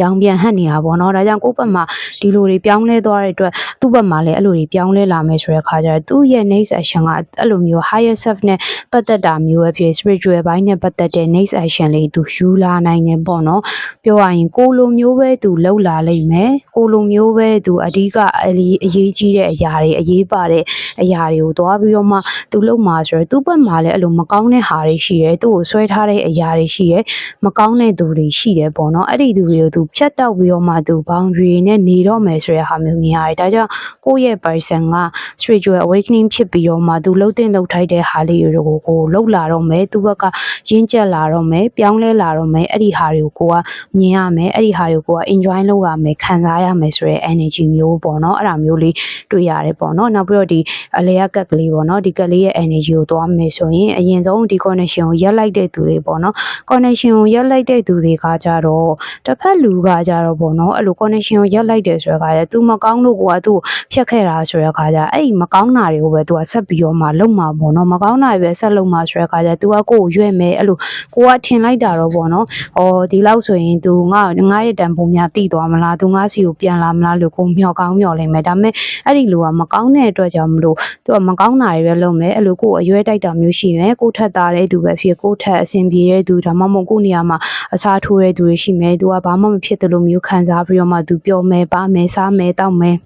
ရောင်ပြန်ဟပ်နေတာပေါ့နော်ဒါကြောင့်ကိုယ့်ဘက်မှာဒီလိုတွေပြောင်းလဲသွားတဲ့အတွက်သူ့ဘက်မှာလည်းအဲ့လိုတွေပြောင်းလဲလာမယ်ဆိုတဲ့အခါကျတော့သူ့ရဲ့ next action ကအဲ့လိုမျိုး higher self နဲ့ပတ်သက်တာမျိုးပဲဖြစ် spiritual ဘိုင်းနဲ့ပတ်သက်တဲ့ next action လေးသူယူလာနိုင်တယ်ပေါ့နော်ပြောရရင်ကိုလိုမျိုးပဲသူလှုပ်လာလိမ့်မယ်ကိုလိုမျိုးပဲသူအဓိကအရေးအရေးကြီးတဲ့အရာတွေအရေးပါတဲ့အရာတွေကိုသွားပြီးတော့မှသူလှုပ်မှာဆိုတော့သူ့ဘက်မှာလည်းအဲ့လိုမကောင်းတဲ့ဟာတွေရှိတယ်သူ့ကိုဆွဲထားတဲ့အရာတွေရှိတယ်မကောင်းတဲ့သူတွေရှိတယ်ပေါ့နော်အဲ့ဒီသူတွေကိုသူဖြတ်တောက်ပြီးတော့မှသူ boundary နဲ့နေတော့မယ်ဆိုတဲ့ဟာမျိုးမြင်ရတယ်ဒါကြောင့်ကိုယ့်ရဲ့ person က spiritual awakening ဖြစ်ပြီးတော့မှသူလှုပ်တင်လှုပ်ထိုက်တဲ့ဟာလေးတွေကိုကိုလှုပ်လာတော့မယ်သူ့ဘက်ကရင်းကျက်လာတော့မယ်ပြောင်းလဲလာတော့မယ်အဲ့ဒီဟာတွေကိုကိုကမြင်ရမယ်အဲ့ဒီဟာတွေကိုကိုက enjoy လုပ်ရမယ်ခံစားရမယ်ဆိုတဲ့ energy မျိုးပေါ့နော်အဲ့ဒါမျိုးလေးတွေ့ရတယ်ပေါ့နော်နောက်ပြီးတော့ဒီအလေရကက်ကလေးပေါ့နော်ဒီကက်လေးရဲ့ energy ကိုသွားမယ်ဆိုရင်အရင်ဆုံးဒီ connection ကိုရက်လိုက်တဲ့သူတွေပေါ့နော် connection ကိုရက်လိုက်တဲ့သူတွေကကြတော့တစ်ဖက်လူကကြတော့ပေါ့နော်အဲ့လို connection ကိုရက်လိုက်တယ်ဆိုတော့ကလည်း तू မကောင်းလို့ကိုကသူ့ကိုဖြတ်ခဲ့တာဆိုတော့ခါကြအဲ့ဒီမကောင်းတာတွေကိုပဲ तू ကဆက်ပြီးတော့မှလုံမှာပေါ့နော်မကောင်းတာတွေပဲဆက်လုံမှာဆိုတော့ခါကြ तू ကကိုယ်ကိုရွဲ့မယ်အဲ့လိုကိုကထင်လိုက်တာတော့ပေါ့နော်ဟောဒီလောက်ဆိုရင် तू ငါငါရဲ့တန်ဖိုးများတိသွားမလား तू ငါစီကိုပြန်လာမလားလို့ကိုမျှော်ကောင်းမျှော်လိမ့်မယ်ဒါပေမဲ့အဲ့ဒီလူကမကောင်းတဲ့အတွက်ကြောင့်မလို့ तू ကမကောင်းတာတွေပဲလုပ်မယ်အဲ့လိုကိုယ်အရွဲတိုက်တာမျိုးရှိမယ်ကိုထက်သားတဲ့သူပဲဖြစ်ကိုထက်အဆင်ပြေတဲ့သူဒါမှမဟုတ်ကိုနေရာမှာအစားထိုးတဲ့သူတွေရှိမယ် तू ကဘာမှမ ဖြစ်တယ်လို့မျိုးခံစားပြီးတော့မှ तू ပျော်မယ်ပါမယ်စားမယ်တောက်မယ်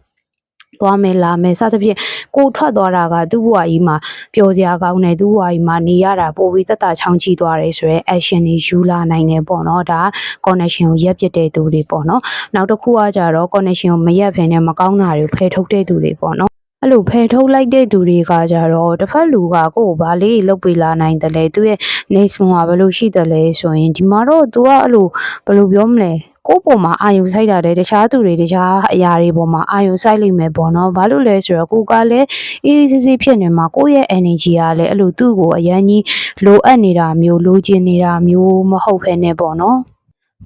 သွားမယ်လာမယ်စသဖြင့်ကိုထွက်သွားတာကသူ့ဘဝကြီးမှာပျော်စရာကောင်းတယ်သူ့ဘဝကြီးမှာနေရတာပိုပြီးတက်တာချောင်းချီသွားတယ်ဆိုရဲ action တွေယူလာနိုင်တယ်ပေါ့နော်ဒါ connection ကိုရက်ပစ်တဲ့သူတွေပေါ့နော်နောက်တစ်ခုကကြတော့ connection ကိုမရက်ဖ ೇನೆ မကောင်းတာတွေဖယ်ထုတ်တဲ့သူတွေပေါ့နော်အဲ့လိုဖယ်ထုတ်လိုက်တဲ့သူတွေကကြတော့တစ်ဖက်လူကကိုယ်ကိုဗာလေးလုတ်ပေးလာနိုင်တယ်လေသူရဲ့ next one ကဘယ်လိုရှိတယ်လဲဆိုရင်ဒီမှာတော့ तू ကအဲ့လိုဘယ်လိုပြောမလဲ ကိုယ့်ပုံမှာအာယုံဆိုင်တာတဲ့တခြားသူတွေတခြားအရာတွေပေါ်မှာအာယုံဆိုင်လိမ့်မယ်ပေါ့နော်ဘာလို့လဲဆိုတော့ကိုကလည်းအေးအေးဆေးဆေးဖြစ်နေမှာကိုယ့်ရဲ့ energy ကလည်းအဲ့လိုသူ့ကိုအရင်ကြီးလိုအပ်နေတာမျိုးလိုချင်နေတာမျိုးမဟုတ်ဖ ೇನೆ ပေါ့နော်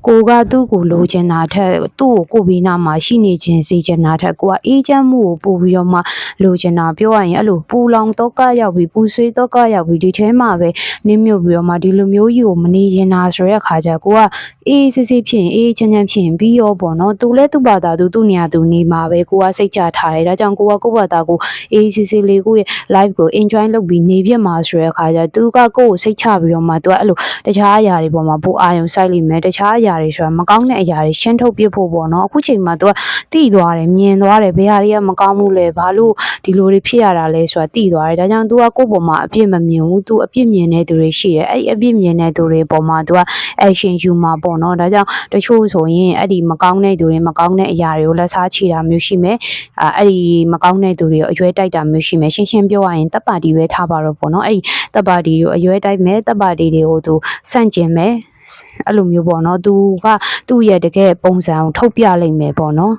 ကိုကသူ့ကိုလိုချင်တာထက်သူ့ကိုကိုယ်ဘေးနားမှာရှိနေခြင်းစီချင်တာထက်ကိုကအေးချမ်းမှုကိုပို့ပြီးတော့မှလိုချင်တာပြောရရင်အဲ့လိုပူလောင်တော့ကရောက်ပြီးပူဆွေးတော့ကရောက်ပြီးဒီထဲမှာပဲနင်းမြုပ်ပြီးတော့မှဒီလိုမျိုးကြီးကိုမနေရင်တာဆိုတဲ့အခါကျကိုက အေးစစ်စစ်ဖြစ်ရင်အေးချမ်းချမ်းဖြစ်ရင်ပြီးရောပေါ့နော်သူလည်းသူ့ဘာသာသူသူ့နေရာသူနေမှာပဲကိုကစိတ်ချထားတယ်ဒါကြောင့်ကိုကကိုယ့်ဘာသာကိုအေးစစ်စစ်လေးကိုယ့်ရဲ့ live ကို enjoy လုပ်ပြီးနေပြမှာဆိုတဲ့အခါကျသူကကိုယ့်ကိုစိတ်ချပြီးတော့မှသူကအဲ့လိုတခြားအရာတွေပေါ်မှာပိုအာရုံစိုက်လိမ့်မယ်တခြားအရာတွေဆိုတာမကောင်းတဲ့အရာတွေရှင်းထုတ်ပြဖို့ပေါ့နော်အခုချိန်မှာသူကတိသွားတယ်မြင်သွားတယ်ဘယ်ဟာတွေကမကောင်းဘူးလဲဘာလို့ဒီလိုတွေဖြစ်ရတာလဲဆိုတာတိသွားတယ်ဒါကြောင့်သူကကိုယ့်ပေါ်မှာအပြစ်မမြင်ဘူးသူအပြစ်မြင်တဲ့သူတွေရှိတယ်အဲ့ဒီအပြစ်မြင်တဲ့သူတွေပေါ်မှာသူက action ယူမှာပေါ့နော်ဒါကြောင့်တချို့ဆိုရင်အဲ့ဒီမကောင်းတဲ့သူတွေမကောင်းတဲ့အရာတွေကိုလက်စားချတာမျိုးရှိမယ်အာအဲ့ဒီမကောင်းတဲ့သူတွေကိုအရွဲတိုက်တာမျိုးရှိမယ်ရှင်းရှင်းပြောရရင်တပ်ပါတီပဲထားပါတော့ပေါ့နော်အဲ့ဒီတပ်ပါတီကိုအရွဲတိုက်မယ်တပ်ပါတီတွေကိုသူစန့်ကျင်မယ်အဲ့လိုမျိုးပေါ့နော်သူကသူ့ရဲ့တကယ်ပုံစံကိုထုတ်ပြလိုက်မယ်ပေါ့နော်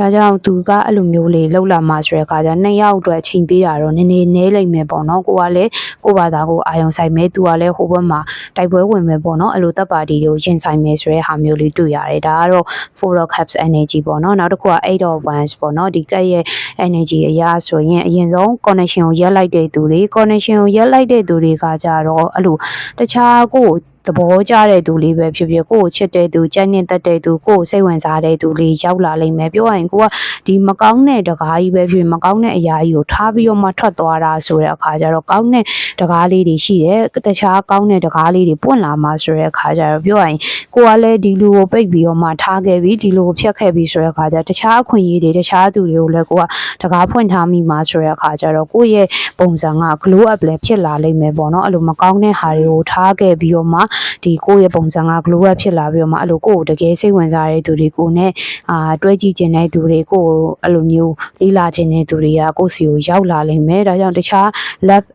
ဒါကြောင့်သူကအဲ့လိုမျိုးလေးလှုပ်လာမှဆိုတဲ့အခါကျနှစ်ယောက်အတွက်အချိန်ပေးတာတော့နည်းနည်းနည်းလိမ့်မယ်ပေါ့နော်ကိုကလည်းကိုယ့်ဘာသာကိုအာယုံဆိုင်မယ်သူကလည်းဟိုဘက်မှာတိုက်ပွဲဝင်မယ်ပေါ့နော်အဲ့လိုတပ်ပါတီတွေကိုရင်ဆိုင်မယ်ဆိုတဲ့ဟာမျိုးလေးတွေ့ရတယ်ဒါကတော့ four of cups energy ပေါ့နော်နောက်တစ်ခုက8 of wands ပေါ့နော်ဒီကက်ရဲ့ energy အရာဆိုရင်အရင်ဆုံး connection ကိုရက်လိုက်တဲ့သူတွေ connection ကိုရက်လိုက်တဲ့သူတွေကကြတော့အဲ့လိုတခြားကိုယ်သ ဘောကျတဲ့သူလေးပဲဖြစ်ဖြစ်ကိုယ့်ကိုချစ်တဲ့သူကြိုက်နေတဲ့တဲ့သူကိုယ့်ကိုစိတ်ဝင်စားတဲ့သူလေးရောက်လာလိမ့်မယ်ပြောရရင်ကိုကဒီမကောင်းတဲ့တကားကြီးပဲဖြစ်ဖြစ်မကောင်းတဲ့အရာကြီးကိုထားပြီးတော့မှထွက်သွားတာဆိုတဲ့အခါကျတော့ကောင်းတဲ့တကားလေးတွေရှိတယ်တခြားကောင်းတဲ့တကားလေးတွေပွင့်လာမှဆိုတဲ့အခါကျတော့ပြောရရင်ကိုကလည်းဒီလူကိုပိတ်ပြီးတော့မှထားခဲ့ပြီးဒီလူကိုဖျက်ခဲ့ပြီးဆိုတဲ့အခါကျတခြားအခွင့်အရေးတွေတခြားသူတွေကိုလည်းကိုကတကားဖွင့်ထားမိမှဆိုတဲ့အခါကျတော့ကိုယ့်ရဲ့ပုံစံက glow up လည်းဖြစ်လာလိမ့်မယ်ပေါ့နော်အဲ့လိုမကောင်းတဲ့ဟာတွေကိုထားခဲ့ပြီးတော့မှဒီကိုယ့်ရဲ့ပုံစံက glow up ဖြစ်လာပြီးတော့မှအဲ့လိုကိုယ့်ကိုတကယ်စိတ်ဝင်စားတဲ့သူတွေကိုနဲ့အာတွဲကြည့်ခြင်းတဲ့သူတွေကိုယ်ကိုအဲ့လိုမျိုးလေးလာခြင်းတဲ့သူတွေကကိုယ့်စီကိုရောက်လာလိမ့်မယ်ဒါကြောင့်တခြား love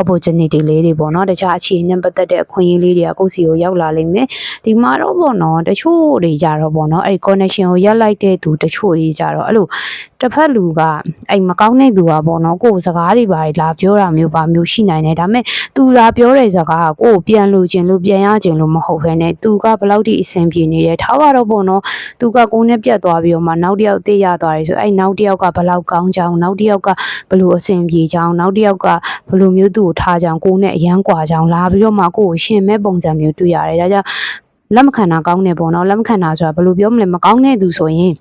opportunity လေးတွေပေါ့နော်တခြားအခြေအနေနဲ့ပတ်သက်တဲ့အခွင့်အရေးလေးတွေကကိုယ့်စီကိုရောက်လာလိမ့်မယ်ဒီမှာတော့ပေါ့နော်တချို့တွေကြတော့ပေါ့နော်အဲ့ connection ကိုရက်လိုက်တဲ့သူတချို့တွေကြတော့အဲ့လိုတစ်ဖက်လူကအဲ့မကောင်းတဲ့သူကပေါ့နော်ကိုယ်စကားတွေပါလာပြောတာမျိုးပါမျိုးရှိနိုင်တယ်ဒါပေမဲ့သူလာပြောတဲ့စကားကကိုယ်ပြန်လို့ခြင်းလို့ပြန်ရခြင်းလို့မဟုတ်ဘဲနဲ့သူကဘယ်လောက်ထိအဆင်ပြေနေတယ်ထားပါတော့ပေါ့နော်သူကကိုယ်နဲ့ပြတ်သွားပြီးတော့မှနောက်တစ်ယောက်သိရသွားတယ်ဆိုအဲ့နောက်တစ်ယောက်ကဘယ်လောက်ကောင်းကြောင်းနောက်တစ်ယောက်ကဘယ်လိုအဆင်ပြေကြောင်းနောက်တစ်ယောက်ကဘယ်လိုမျိုးသူ့ကိုထားကြောင်ကိုနဲ့အရန်ကွာကြောင်လာပြီးတော့မှကိုကိုရှင်မဲ့ပုံစံမျိုးတွေ့ရတယ်ဒါကြောင့်လက်မခံတာကောင်းတယ်ပေါ့နော်လက်မခံတာဆိုတာဘယ်လိုပြောမလဲမကောင်းတဲ့သူဆိုရင်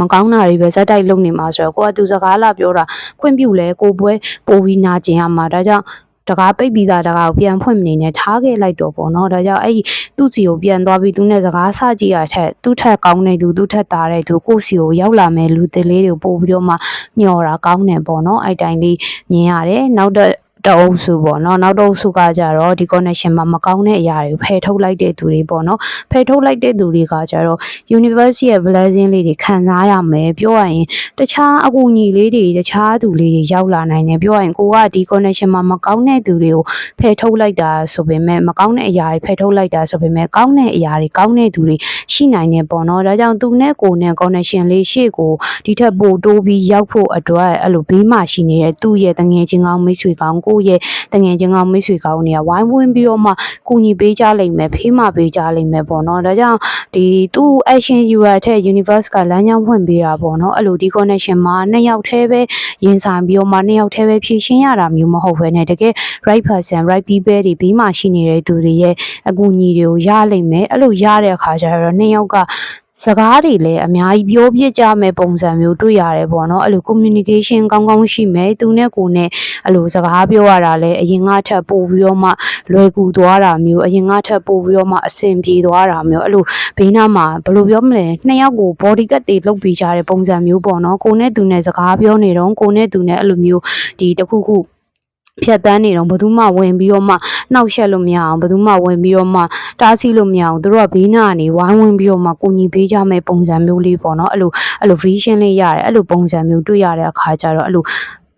မကောင်းတာတွေပဲဇက်တိုက်လုပ်နေမှာဆိုတော့ကိုကသူစကားလာပြောတာခွင့်ပြုလဲကိုပွဲပိုပြီးနာကျင်ရမှာဒါကြောင့် တကားပိတ်ပြီးသားတကားကိုပြန်ဖွင့်မနေနဲ့ထားခဲ့လိုက်တော့ပေါ့နော်ဒါကြောင့်အဲ့ဒီသူ့စီကိုပြန်သွားပြီးသူနဲ့စကားဆကြည့်ရတဲ့သူ့ထက်ကောင်းတဲ့သူသူ့ထက်သားတဲ့သူကိုယ့်စီကိုရောက်လာမဲ့လူတွေလေးတွေကိုပို့ပြီးတော့မှမျှော်တာကောင်းတယ်ပေါ့နော်အဲ့တိုင်းလေးမြင်ရတယ်နောက်တော့တ အုပ်စုပေါ့နော်နောက်တော့စုကကြတော့ဒီ connection မှာမကောင်းတဲ့အရာတွေကိုဖယ်ထုတ်လိုက်တဲ့သူတွေပေါ့နော်ဖယ်ထုတ်လိုက်တဲ့သူတွေကကြတော့ university ရဲ့ blessing လေးတွေခံစားရမယ်ပြောရရင်တခြားအကူအညီလေးတွေတခြားသူလေးတွေရောက်လာနိုင်တယ်ပြောရရင်ကိုကဒီ connection မှာမကောင်းတဲ့သူတွေကိုဖယ်ထုတ်လိုက်တာဆိုပေမဲ့မကောင်းတဲ့အရာတွေဖယ်ထုတ်လိုက်တာဆိုပေမဲ့ကောင်းတဲ့အရာတွေကောင်းတဲ့သူတွေရှိနိုင်တယ်ပေါ့နော်ဒါကြောင့်သူနဲ့ကိုနဲ့ connection လေးရှေ့ကိုဒီထက်ပိုတိုးပြီးရောက်ဖို့အတွက်အဲ့လိုဘေးမှာရှိနေတဲ့သူ့ရဲ့တငယ်ချင်းကောင်းမိတ်ဆွေကောင်းကိုယ့်ရဲ့တငယ်ချင်းကောင်းမိတ်ဆွေကောင်းတွေကဝိုင်းဝန်းပြီးတော့မှကူညီပေးကြလိမ့်မယ်ဖေးမပေးကြလိမ့်မယ်ပေါ့နော်ဒါကြောင့်ဒီသူ့ action UR ထက် universe ကလမ်းကြောင်းဖွင့်ပေးတာပေါ့နော်အဲ့လိုဒီ connection မှာနှစ်ယောက်တည်းပဲရင်ဆိုင်ပြီးတော့မှနှစ်ယောက်တည်းပဲဖြည့်ရှင်းရတာမျိုးမဟုတ်ဘဲနဲ့တကယ် right person right people တွေဘေးမှာရှိနေတဲ့သူတွေရဲ့အကူအညီတွေကိုရလိမ့်မယ်အဲ့လိုရတဲ့အခါကျတော့နှစ်ယောက်က စကားတွေလည်းအများကြီးပြောပြကြမဲ့ပုံစံမျိုးတွေ့ရတယ်ပေါ့နော်အဲ့လို communication ကောင်းကောင်းရှိမယ်သူနဲ့ကိုနဲ့အဲ့လိုစကားပြောရတာလည်းအရင်ကထပ်ပို့ပြီးတော့မှလွယ်ကူသွားတာမျိုးအရင်ကထပ်ပို့ပြီးတော့မှအဆင်ပြေသွားတာမျိုးအဲ့လိုဘေးနားမှာဘယ်လိုပြောမလဲနှစ်ယောက်ကို body cut တွေလုပ်ပေးကြတဲ့ပုံစံမျိုးပေါ့နော်ကိုနဲ့သူနဲ့စကားပြောနေတော့ကိုနဲ့သူနဲ့အဲ့လိုမျိုးဒီတစ်ခုခု ဖြတ်တန်းနေတော့ဘယ်သူမှဝင်ပြီးတော့မှနှောက်ယှက်လို့မရအောင်ဘယ်သူမှဝင်ပြီးတော့မှတားဆီးလို့မရအောင်သူတို့ကဘေးနားကနေဝိုင်းဝန်းပြီးတော့မှကိုညီပေးကြမဲ့ပုံစံမျိုးလေးပေါ့နော်အဲ့လိုအဲ့လို vision လေးရတယ်အဲ့လိုပုံစံမျိုးတွေ့ရတဲ့အခါကျတော့အဲ့လို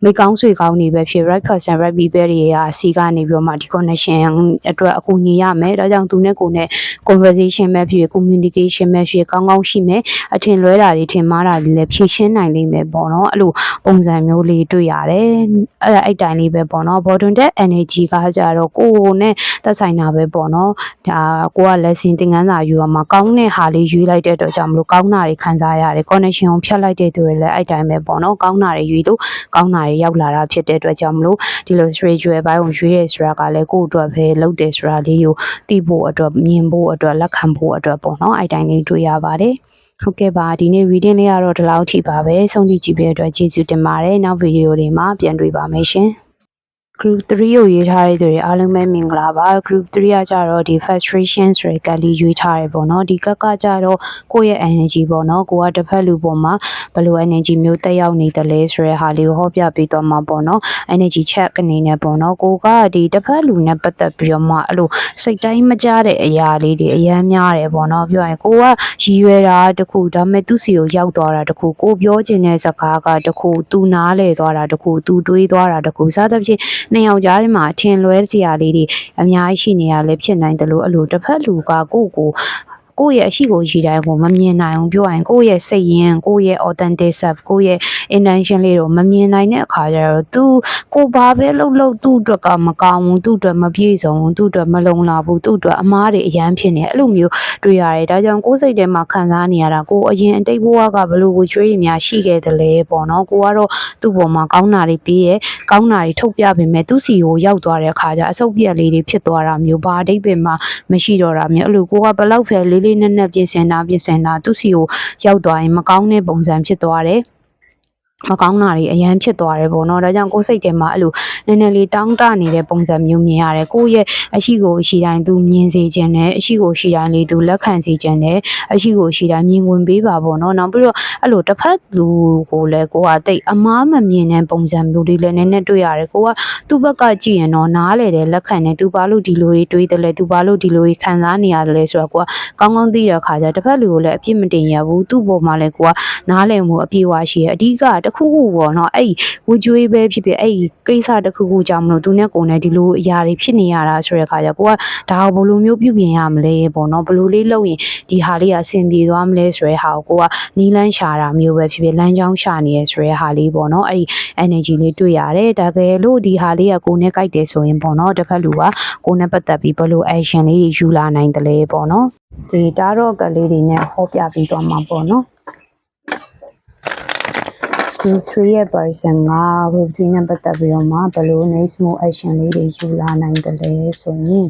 မိကောင်းဆွေကောင်းနေပဲဖြစ် right person right people တွေရာစီကနေပြီးတော့မှဒီ connection အတွက်အကူအညီရမယ်ဒါကြောင့်သူနဲ့ကိုနဲ့ conversation ပဲဖြစ်ဖြစ် communication ပဲဖြစ်ဖြစ်ကောင်းကောင်းရှိမယ်အထင်လွဲတာတွေထင်မှားတာတွေလည်းဖြေရှင်းနိုင်လိမ့်မယ်ပေါ့နော်အဲ့လိုပုံစံမျိုးလေးတွေ့ရတယ်အဲ့ဒါအဲ့တိုင်းလေးပဲပေါ့နော် bottom deck energy ကကြတော့ကိုယ်နဲ့သက်ဆိုင်တာပဲပေါ့နော်ဒါကိုက lesson သင်ခန်းစာယူရမှာကောင်းတဲ့ဟာလေးယူလိုက်တဲ့အတွက်ကြောင့်မလို့ကောင်းတာတွေခံစားရတယ် connection ကိုဖြတ်လိုက်တဲ့သူတွေလည်းအဲ့တိုင်းပဲပေါ့နော်ကောင်းတာတွေယူလို့ကောင်းတာတွေရောက်လာတာဖြစ်တဲ့အတွက်ကြောင့်မလို့ဒီလို spiritual ဘိုင်းကိုရွေးရဆိုတာကလည်းကိုယ့်အတွက်ပဲလုပ်တယ်ဆိုတာလေးကိုသိဖို့အတွက်မြင်ဖို့အတွက်လက်ခံဖို့အတွက်ပေါ့နော်အဲ့တိုင်းလေးတွေ့ရပါတယ်ဟုတ်ကဲ့ပါဒီနေ့ reading လေးကတော့ဒီလောက်ထိပါပဲဆုံးဖြတ်ကြည့်ပေးတဲ့အတွက်ကျေးဇူးတင်ပါတယ်နောက်ဗီဒီယိုတွေမှာပြန်တွေ့ပါမယ်ရှင် group 3ကိုရေးထားတဲ့သူတွေအားလုံးပဲမင်္ဂလာပါ group 3ကကြတော့ဒီ frustration ဆိုတဲ့ကလေးရွေးထားတယ်ပေါ့နော်ဒီကကကြတော့ကိုယ့်ရဲ့ energy ပေါ့နော်ကိုကတစ်ဖက်လူပေါ်မှာဘယ်လို energy မျိုးတက်ရောက်နေတယ်လဲဆိုတဲ့ဟာလေးကိုဟောပြပေးတော့မှာပေါ့နော် energy check အနေနဲ့ပေါ့နော်ကိုကဒီတစ်ဖက်လူနဲ့ပတ်သက်ပြီးတော့မှအဲ့လိုစိတ်တိုင်းမကြတဲ့အရာလေးတွေအများများတယ်ပေါ့နော်ပြောရင်ကိုကရည်ရွယ်တာတခုဒါပေမဲ့သူ့စီကိုရောက်သွားတာတခုကိုပြောချင်တဲ့စကားကတခုသူနားလေသွားတာတခုသူတွေးသွားတာတခုစသဖြင့်နှစ်ယောက်ကြားထဲမှာအထင်လွဲစရာလေးတွေအများကြီးရှိနေရလဲဖြစ်နိုင်တယ်လို့အဲ့လိုတစ်ဖက်လူကကိုယ့်ကို ကိုယ့်ရဲ့အရှိကိုရှိတိုင်းကိုမမြင်နိုင်ဘူးပြောရရင်ကိုယ့်ရဲ့စိတ်ရင်းကိုယ့်ရဲ့ authentic self ကိုယ့်ရဲ့ intention လေးကိုမမြင်နိုင်တဲ့အခါကျတော့ तू ကိုဘာပဲလှုပ်လှုပ်သူ့အတွက်ကမကောင်းဘူးသူ့အတွက်မပြည့်စုံဘူးသူ့အတွက်မလုံလောက်ဘူးသူ့အတွက်အမားတွေအရန်ဖြစ်နေအဲ့လိုမျိုးတွေ့ရတယ်ဒါကြောင့်ကိုယ်စိတ်ထဲမှာခံစားနေရတာကိုအရင်အတိတ်ဘဝကဘလို့ကိုကျွေးရများရှိခဲ့တယ်လေပေါ့နော်ကိုကတော့သူ့ပေါ်မှာကောင်းတာတွေပြီးရဲ့ကောင်းတာတွေထုတ်ပြပေမဲ့သူ့စီကိုရောက်သွားတဲ့အခါကျအဆုတ်ပြက်လေးတွေဖြစ်သွားတာမျိုးဘာအတိတ်ပဲမှာမရှိတော့တာမျိုးအဲ့လိုကိုကဘလောက်ဖယ်လေးလေးနက်နက်ပြင်ဆင်တာပြင်ဆင်တာသူ့စီကိုရောက်သွားရင်မကောင်းတဲ့ပုံစံဖြစ်သွားတယ် မကောင်းတာတွေအရန်ဖြစ်သွားတယ်ပေါ့နော်ဒါကြောင့်ကိုယ်စိတ်ထဲမှာအဲ့လိုနည်းနည်းလေးတောင်းတနေတဲ့ပုံစံမျိုးမြင်ရတယ်ကိုယ့်ရဲ့အရှိကိုအရှိတိုင်းသူမြင်စေခြင်းနဲ့အရှိကိုရှိတိုင်းလေးသူလက်ခံစေခြင်းနဲ့အရှိကိုရှိတိုင်းမြင်ဝင်ပေးပါပေါ့နော်နောက်ပြီးတော့အဲ့လိုတစ်ဖက်လူကိုလည်းကိုကတိတ်အမားမမြင်တဲ့ပုံစံမျိုးလေးလည်းနည်းနည်းတွေ့ရတယ်ကိုကသူ့ဘက်ကကြည့်ရင်တော့နားလေတယ်လက်ခံတယ်သူဘာလို့ဒီလိုတွေတွေးတယ်လဲသူဘာလို့ဒီလိုတွေခံစားနေရတယ်လဲဆိုတော့ကိုကကောင်းကောင်းသိတဲ့အခါကျတစ်ဖက်လူကိုလည်းအပြစ်မတင်ရဘူးသူ့ပေါ်မှာလည်းကိုကနားလည်မှုအပြည့်အဝရှိရအဓိကတစ်ခုခုပေါ့နော်အဲ့ဝကြွေးပဲဖြစ်ဖြစ်အဲ့ကိစ္စတစ်ခုခုကြောင့်မလို့သူနဲ့ကိုယ်နဲ့ဒီလိုအရာတွေဖြစ်နေရတာဆိုတဲ့အခါကျကိုကဒါကိုဘယ်လိုမျိုးပြုပြင်ရမလဲပေါ့နော်ဘယ်လိုလေးလုပ်ရင်ဒီဟာလေးကအဆင်ပြေသွားမလဲဆိုတဲ့ဟာကိုကိုကနီးလန်းရှာတာမျိုးပဲဖြစ်ဖြစ်လမ်းကြောင်းရှာနေရဆိုတဲ့ဟာလေးပေါ့နော်အဲ့ဒီ energy လေးတွေ့ရတယ်ဒါပေလို့ဒီဟာလေးကကိုယ်နဲ့ကြိုက်တယ်ဆိုရင်ပေါ့နော်တစ်ဖက်လူကကိုယ်နဲ့ပတ်သက်ပြီးဘယ်လို action လေးတွေယူလာနိုင်တယ်လဲပေါ့နော်ဒီတာတော့ကလေးတွေနဲ့ဟောပြပြီးတော့မှာပေါ့နော် group 3ရဲ့ person က group 3နဲ့ပတ်သက်ပြီးတော့မှဘယ်လို next move action လေးတွေယူလာနိုင်တယ်လဲဆိုရင်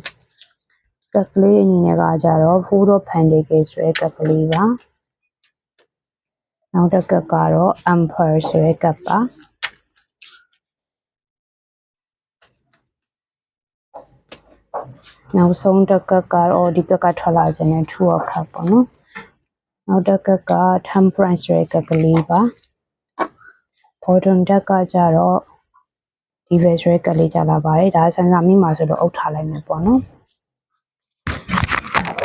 ကပ်ကလေးအနေနဲ့ကကြတော့ four of pentacles ဆိုတဲ့ကပ်ကလေးပါနောက်တစ်ကပ်ကတော့ emperor ဆိုတဲ့ကပ်ပါနောက်ဆုံးတစ်ကပ်ကတော့ဒီကပ်ကထွက်လာခြင်းနဲ့ two of cup ပေါ့နော်နောက်တစ်ကပ်က temperance ဆိုတဲ့ကပ်ကလေးပါ bottom တက်ကကြတော့ဒီ visual ကလေးကြလာပါတယ်ဒါဆန်းစာမိမှာဆိုတော့အုပ်ထားလိုက်မယ်ပေါ့နော်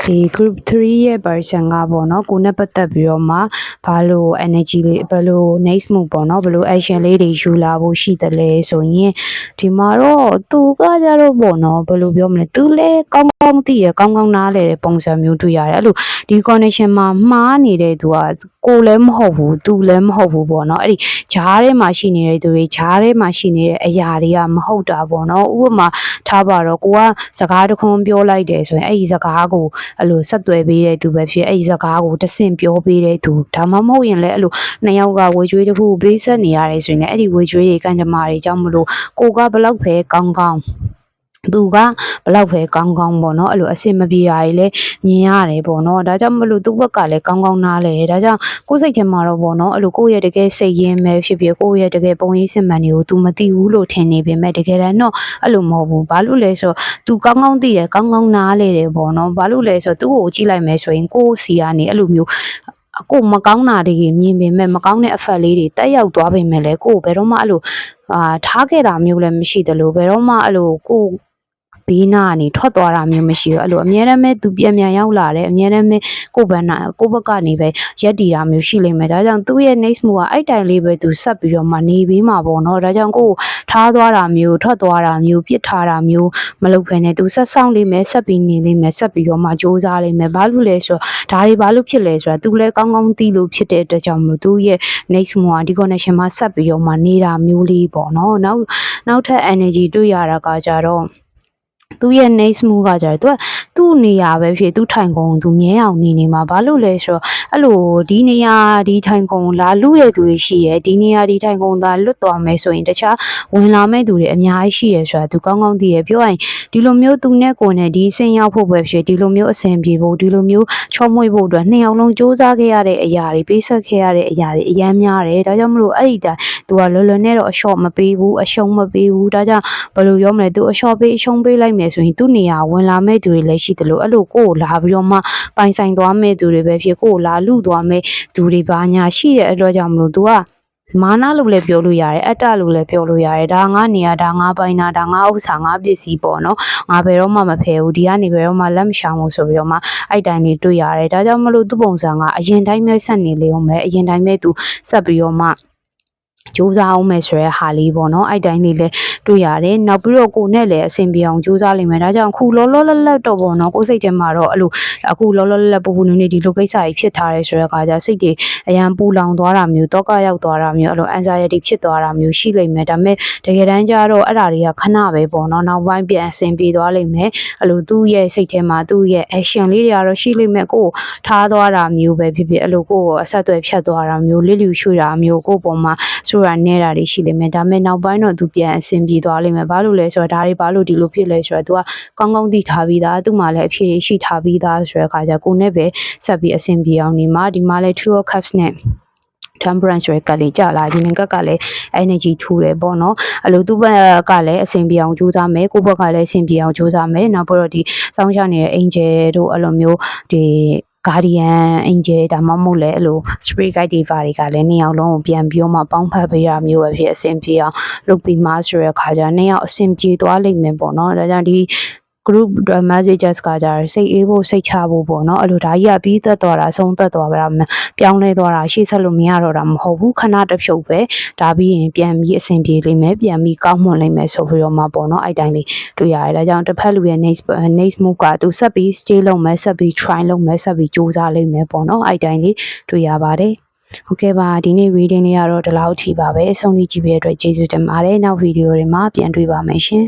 ဒီ group 3ရဲ့ version ကပေါ့နော်ကိုနဲ့ပတ်သက်ပြီးတော့မှဘာလို့ energy လေးဘယ်လို next move ပေါ့နော်ဘယ်လို action လေးတွေယူလာဖို့ရှိတယ်လဲဆိုရင်ဒီမှာတော့သူကကြတော့ပေါ့နော်ဘယ်လိုပြောမလဲသူလည်းကောင်းကောင်းသိရကောင်းကောင်းနားလဲတဲ့ပုံစံမျိုးတွေ့ရတယ်အဲ့လိုဒီ connection မှာမှားနေတဲ့သူကကိုလည်းမဟုတ်ဘူးသူလည်းမဟုတ်ဘူးပေါ့နော်အဲ့ဒီဂျားထဲမှာရှိနေတဲ့သူတွေဂျားထဲမှာရှိနေတဲ့အရာတွေကမဟုတ်တာပေါ့နော်ဥပမာထားပါတော့ကိုကစကားတစ်ခွန်းပြောလိုက်တယ်ဆိုရင်အဲ့ဒီစကားကိုအဲ့လိုဆက်သွယ်ပေးတဲ့သူပဲဖြစ်အဲ့ဒီစကားကိုတဆင့်ပြောပေးတဲ့သူဒါမှမဟုတ်ရင်လည်းအဲ့လိုနှစ်ယောက်ကဝေကျွေးတစ်ခုပေးဆက်နေရတယ်ဆိုရင်လည်းအဲ့ဒီဝေကျွေးတွေကံကြမ္မာတွေကြောင့်မလို့ကိုကဘလောက်ပဲကောင်းကောင်း သူကဘလောက်ပဲကောင်းကောင်းပေါ့နော်အဲ့လိုအဆင်မပြေတာတွေလည်းမြင်ရတယ်ပေါ့နော်ဒါကြောင့်မလို့သူ့ဘက်ကလည်းကောင်းကောင်းနားလဲတယ်ဒါကြောင့်ကိုယ်စိတ်ထဲမှာတော့ပေါ့နော်အဲ့လိုကိုယ့်ရဲ့တကယ်စိတ်ရင်းပဲဖြစ်ဖြစ်ကိုယ့်ရဲ့တကယ်ပုံရိပ်စစ်မှန်တွေကို तू မသိဘူးလို့ထင်နေပေမဲ့တကယ်တမ်းတော့အဲ့လိုမဟုတ်ဘူးဘာလို့လဲဆိုတော့ तू ကောင်းကောင်းသိတယ်ကောင်းကောင်းနားလဲတယ်ပေါ့နော်ဘာလို့လဲဆိုတော့သူ့ကိုကြည့်လိုက်မယ်ဆိုရင်ကိုယ့်စီကနေအဲ့လိုမျိုးအကိုမကောင်းတာတွေမြင်ပေမဲ့မကောင်းတဲ့အဖက်လေးတွေတက်ရောက်သွားပေမဲ့လည်းကိုယ်ဘယ်တော့မှအဲ့လိုအာထားခဲ့တာမျိုးလည်းမရှိသလိုဘယ်တော့မှအဲ့လိုကိုယ် ဘေးနာကနေထွက်သွားတာမျိုးမရှိဘူးအဲ့လိုအများတမ်းပဲသူပြန်ပြန်ရောက်လာတယ်အများတမ်းပဲကိုယ်ဘက်နာကိုယ့်ဘက်ကနေပဲရက်တီတာမျိုးရှိလိမ့်မယ်ဒါကြောင့်သူ့ရဲ့ next move ကအဲ့တိုင်လေးပဲသူဆက်ပြီးတော့မှနေပေးမှာပေါ့နော်ဒါကြောင့်ကိုယ်ထားသွားတာမျိုးထွက်သွားတာမျိုးပြစ်ထားတာမျိုးမလုပ်ဖ ೇನೆ သူဆက်ဆောင်လိမ့်မယ်ဆက်ပြီးနေလိမ့်မယ်ဆက်ပြီးတော့မှစူးစမ်းလိမ့်မယ်ဘာလို့လဲဆိုတော့ဒါတွေဘာလို့ဖြစ်လဲဆိုတာသူလည်းကောင်းကောင်းသိလို့ဖြစ်တဲ့အတွက်ကြောင့်မလို့သူရဲ့ next move ကဒီ connection မှာဆက်ပြီးတော့မှနေတာမျိုးလေးပေါ့နော်နောက်နောက်ထပ် energy တွေ့ရတာကကြတော့ သူရဲ့ next move ကကြတယ်သူကသူ့နေရာပဲဖြစ်သူထိုင်ကုန်သူမြဲအောင်နေနေမှာဘာလို့လဲဆိုတော့အဲ့လိုဒီနေရာဒီထိုင်ကုန်လာလူရဲ့သူတွေရှိရယ်ဒီနေရာဒီထိုင်ကုန်သာလွတ်သွားမယ်ဆိုရင်တခြားဝင်လာမဲ့သူတွေအများကြီးရှိရယ်ဆိုတာသူကောင်းကောင်းသိရယ်ပြောရရင်ဒီလိုမျိုးသူနဲ့ကိုယ်နဲ့ဒီအဆင်ရောက်ဖို့ပဲဖြစ်ဒီလိုမျိုးအဆင်ပြေဖို့ဒီလိုမျိုးချောမွေ့ဖို့အတွက်နှစ်ယောက်လုံးစူးစမ်းခဲ့ရတဲ့အရာတွေပေးဆက်ခဲ့ရတဲ့အရာတွေအများများတယ်ဒါကြောင့်မလို့အဲ့ဒီတိုင်သူကလွယ်လွယ်နဲ့တော့အလျှော့မပေးဘူးအရှုံးမပေးဘူးဒါကြောင့်ဘယ်လိုပြောမလဲသူအလျှော့ပေးအရှုံးပေးလိုက်မယ်ဆိုရင်သူ့နေရာဝင်လာမဲ့သူတွေလည်းရှိတယ်လို့အဲ့လိုကိုယ်ကိုလာပြီးတော့မှပိုင်ဆိုင်သွားမဲ့သူတွေပဲဖြစ်ကိုယ်ကိုလာလူသွားမဲ့သူတွေပါညာရှိတဲ့အတွက်ကြောင့်မလို့ तू ကမာနလို့လည်းပြောလို့ရတယ်အတ္တလို့လည်းပြောလို့ရတယ်ဒါငါနေရဒါငါပိုင်တာဒါငါဥစ္စာငါပစ္စည်းပေါ့နော်ငါဘယ်တော့မှမဖယ်ဘူးဒီကနေဘယ်တော့မှလက်မရှောင်ဘူးဆိုပြီးတော့မှအဲ့တိုင်းလေးတွေ့ရတယ်ဒါကြောင့်မလို့သူ့ပုံစံကအရင်တိုင်းပဲဆက်နေလေအောင်ပဲအရင်တိုင်းပဲ तू ဆက်ပြီးတော့မှ ကြိုးစားအောင်မယ်ဆိုရဲဟာလေးပေါ့နော်အဲ့တိုင်းလေးလည်းတွေ့ရတယ်နောက်ပြီးတော့ကိုနဲ့လည်းအဆင်ပြေအောင်ကြိုးစားလိမ့်မယ်ဒါကြောင့်ခုလောလောလတ်လတ်တော့ပေါ့နော်ကိုယ်စိတ်ထဲမှာတော့အဲ့လိုအခုလောလောလတ်လတ်ပူပူနွေ့နွေ့ဒီလိုကိစ္စကြီးဖြစ်ထားတယ်ဆိုတဲ့အခါကျစိတ်တွေအရန်ပူလောင်သွားတာမျိုးတောကရောက်သွားတာမျိုးအဲ့လို anxiety ဖြစ်သွားတာမျိုးရှိလိမ့်မယ်ဒါပေမဲ့တကယ်တမ်းကျတော့အဲ့ဒါတွေကခဏပဲပေါ့နော်နောက်ပိုင်းပြန်အဆင်ပြေသွားလိမ့်မယ်အဲ့လိုသူ့ရဲ့စိတ်ထဲမှာသူ့ရဲ့ action လေးတွေကတော့ရှိလိမ့်မယ်ကိုယ်ထားသွားတာမျိုးပဲဖြစ်ဖြစ်အဲ့လိုကိုယ်ကိုအဆက်အသွယ်ဖြတ်သွားတာမျိုးလစ်လျူရွှေ့တာမျိုးကိုယ့်ပေါ်မှာဆိုတာနေတာတွေရှိလိမ့်မယ်ဒါပေမဲ့နောက်ပိုင်းတော့သူပြန်အဆင်ပြေသွားလိမ့်မယ်ဘာလို့လဲဆိုတော့ဒါတွေဘာလို့ဒီလိုဖြစ်လဲဆိုတော့ तू ကကောင်းကောင်းသိထားပြီးသားသူ့မှာလည်းအဖြေရှိထားပြီးသားဆိုတဲ့အခါကျကိုယ်နဲ့ပဲဆက်ပြီးအဆင်ပြေအောင်နေမှာဒီမှာလည်း True of Cups နဲ့ temperance ဆိုတဲ့ကတ်လေးကြာလာဒီနေ့ကတ်ကလည်း energy ထူတယ်ပေါ့နော်အဲ့လိုသူ့ဘက်ကလည်းအဆင်ပြေအောင်ကြိုးစားမယ်ကိုယ့်ဘက်ကလည်းအဆင်ပြေအောင်ကြိုးစားမယ်နောက်ပြီးတော့ဒီစောင်းချနေတဲ့ angel တို့အဲ့လိုမျိုးဒီ guardian angel ဒါမှမဟုတ်လည်းအဲ့လို spirit guide တွေဘာတွေကလည်းနှစ်ယောက်လုံးကိုပြန်ပြီးတော့မှပေါင်းဖက်ပေးတာမျိုးပဲဖြစ်အဆင်ပြေအောင်လုပ်ပြီးမှဆိုရတဲ့ခါကျနှစ်ယောက်အဆင်ပြေသွားလိမ့်မယ်ပေါ့နော်ဒါကြောင့်ဒီ group messages ကကြစိတ်အေးဖို့စိတ်ချဖို့ပေါ့နော်အဲ့လိုဒါကြီးကပြီးသက်သွားတာဆုံးသက်သွားတာပြောင်းလဲသွားတာရှေ့ဆက်လို့မရတော့တာမဟုတ်ဘူးခဏတစ်ဖြုတ်ပဲဒါပြီးရင်ပြန်ပြီးအဆင်ပြေလိမ့်မယ်ပြန်ပြီးကောင်းမွန်လိမ့်မယ်ဆိုပြီးတော့မှပေါ့နော်အဲ့တိုင်းလေးတွေ့ရတယ်ဒါကြောင့်တစ်ဖက်လူရဲ့ next next move ကသူဆက်ပြီး stay လုပ်မယ်ဆက်ပြီး try လုပ်မယ်ဆက်ပြီးစူးစမ်းလိမ့်မယ်ပေါ့နော်အဲ့တိုင်းလေးတွေ့ရပါတယ်ဟုတ်ကဲ့ပါဒီနေ့ reading လေးကတော့ဒီလောက်ထိပါပဲအဆုံးထိကြည့်ပြီးတဲ့အတွက်ကျေးဇူးတင်ပါတယ်နောက်ဗီဒီယိုတွေမှာပြန်တွေ့ပါမယ်ရှင်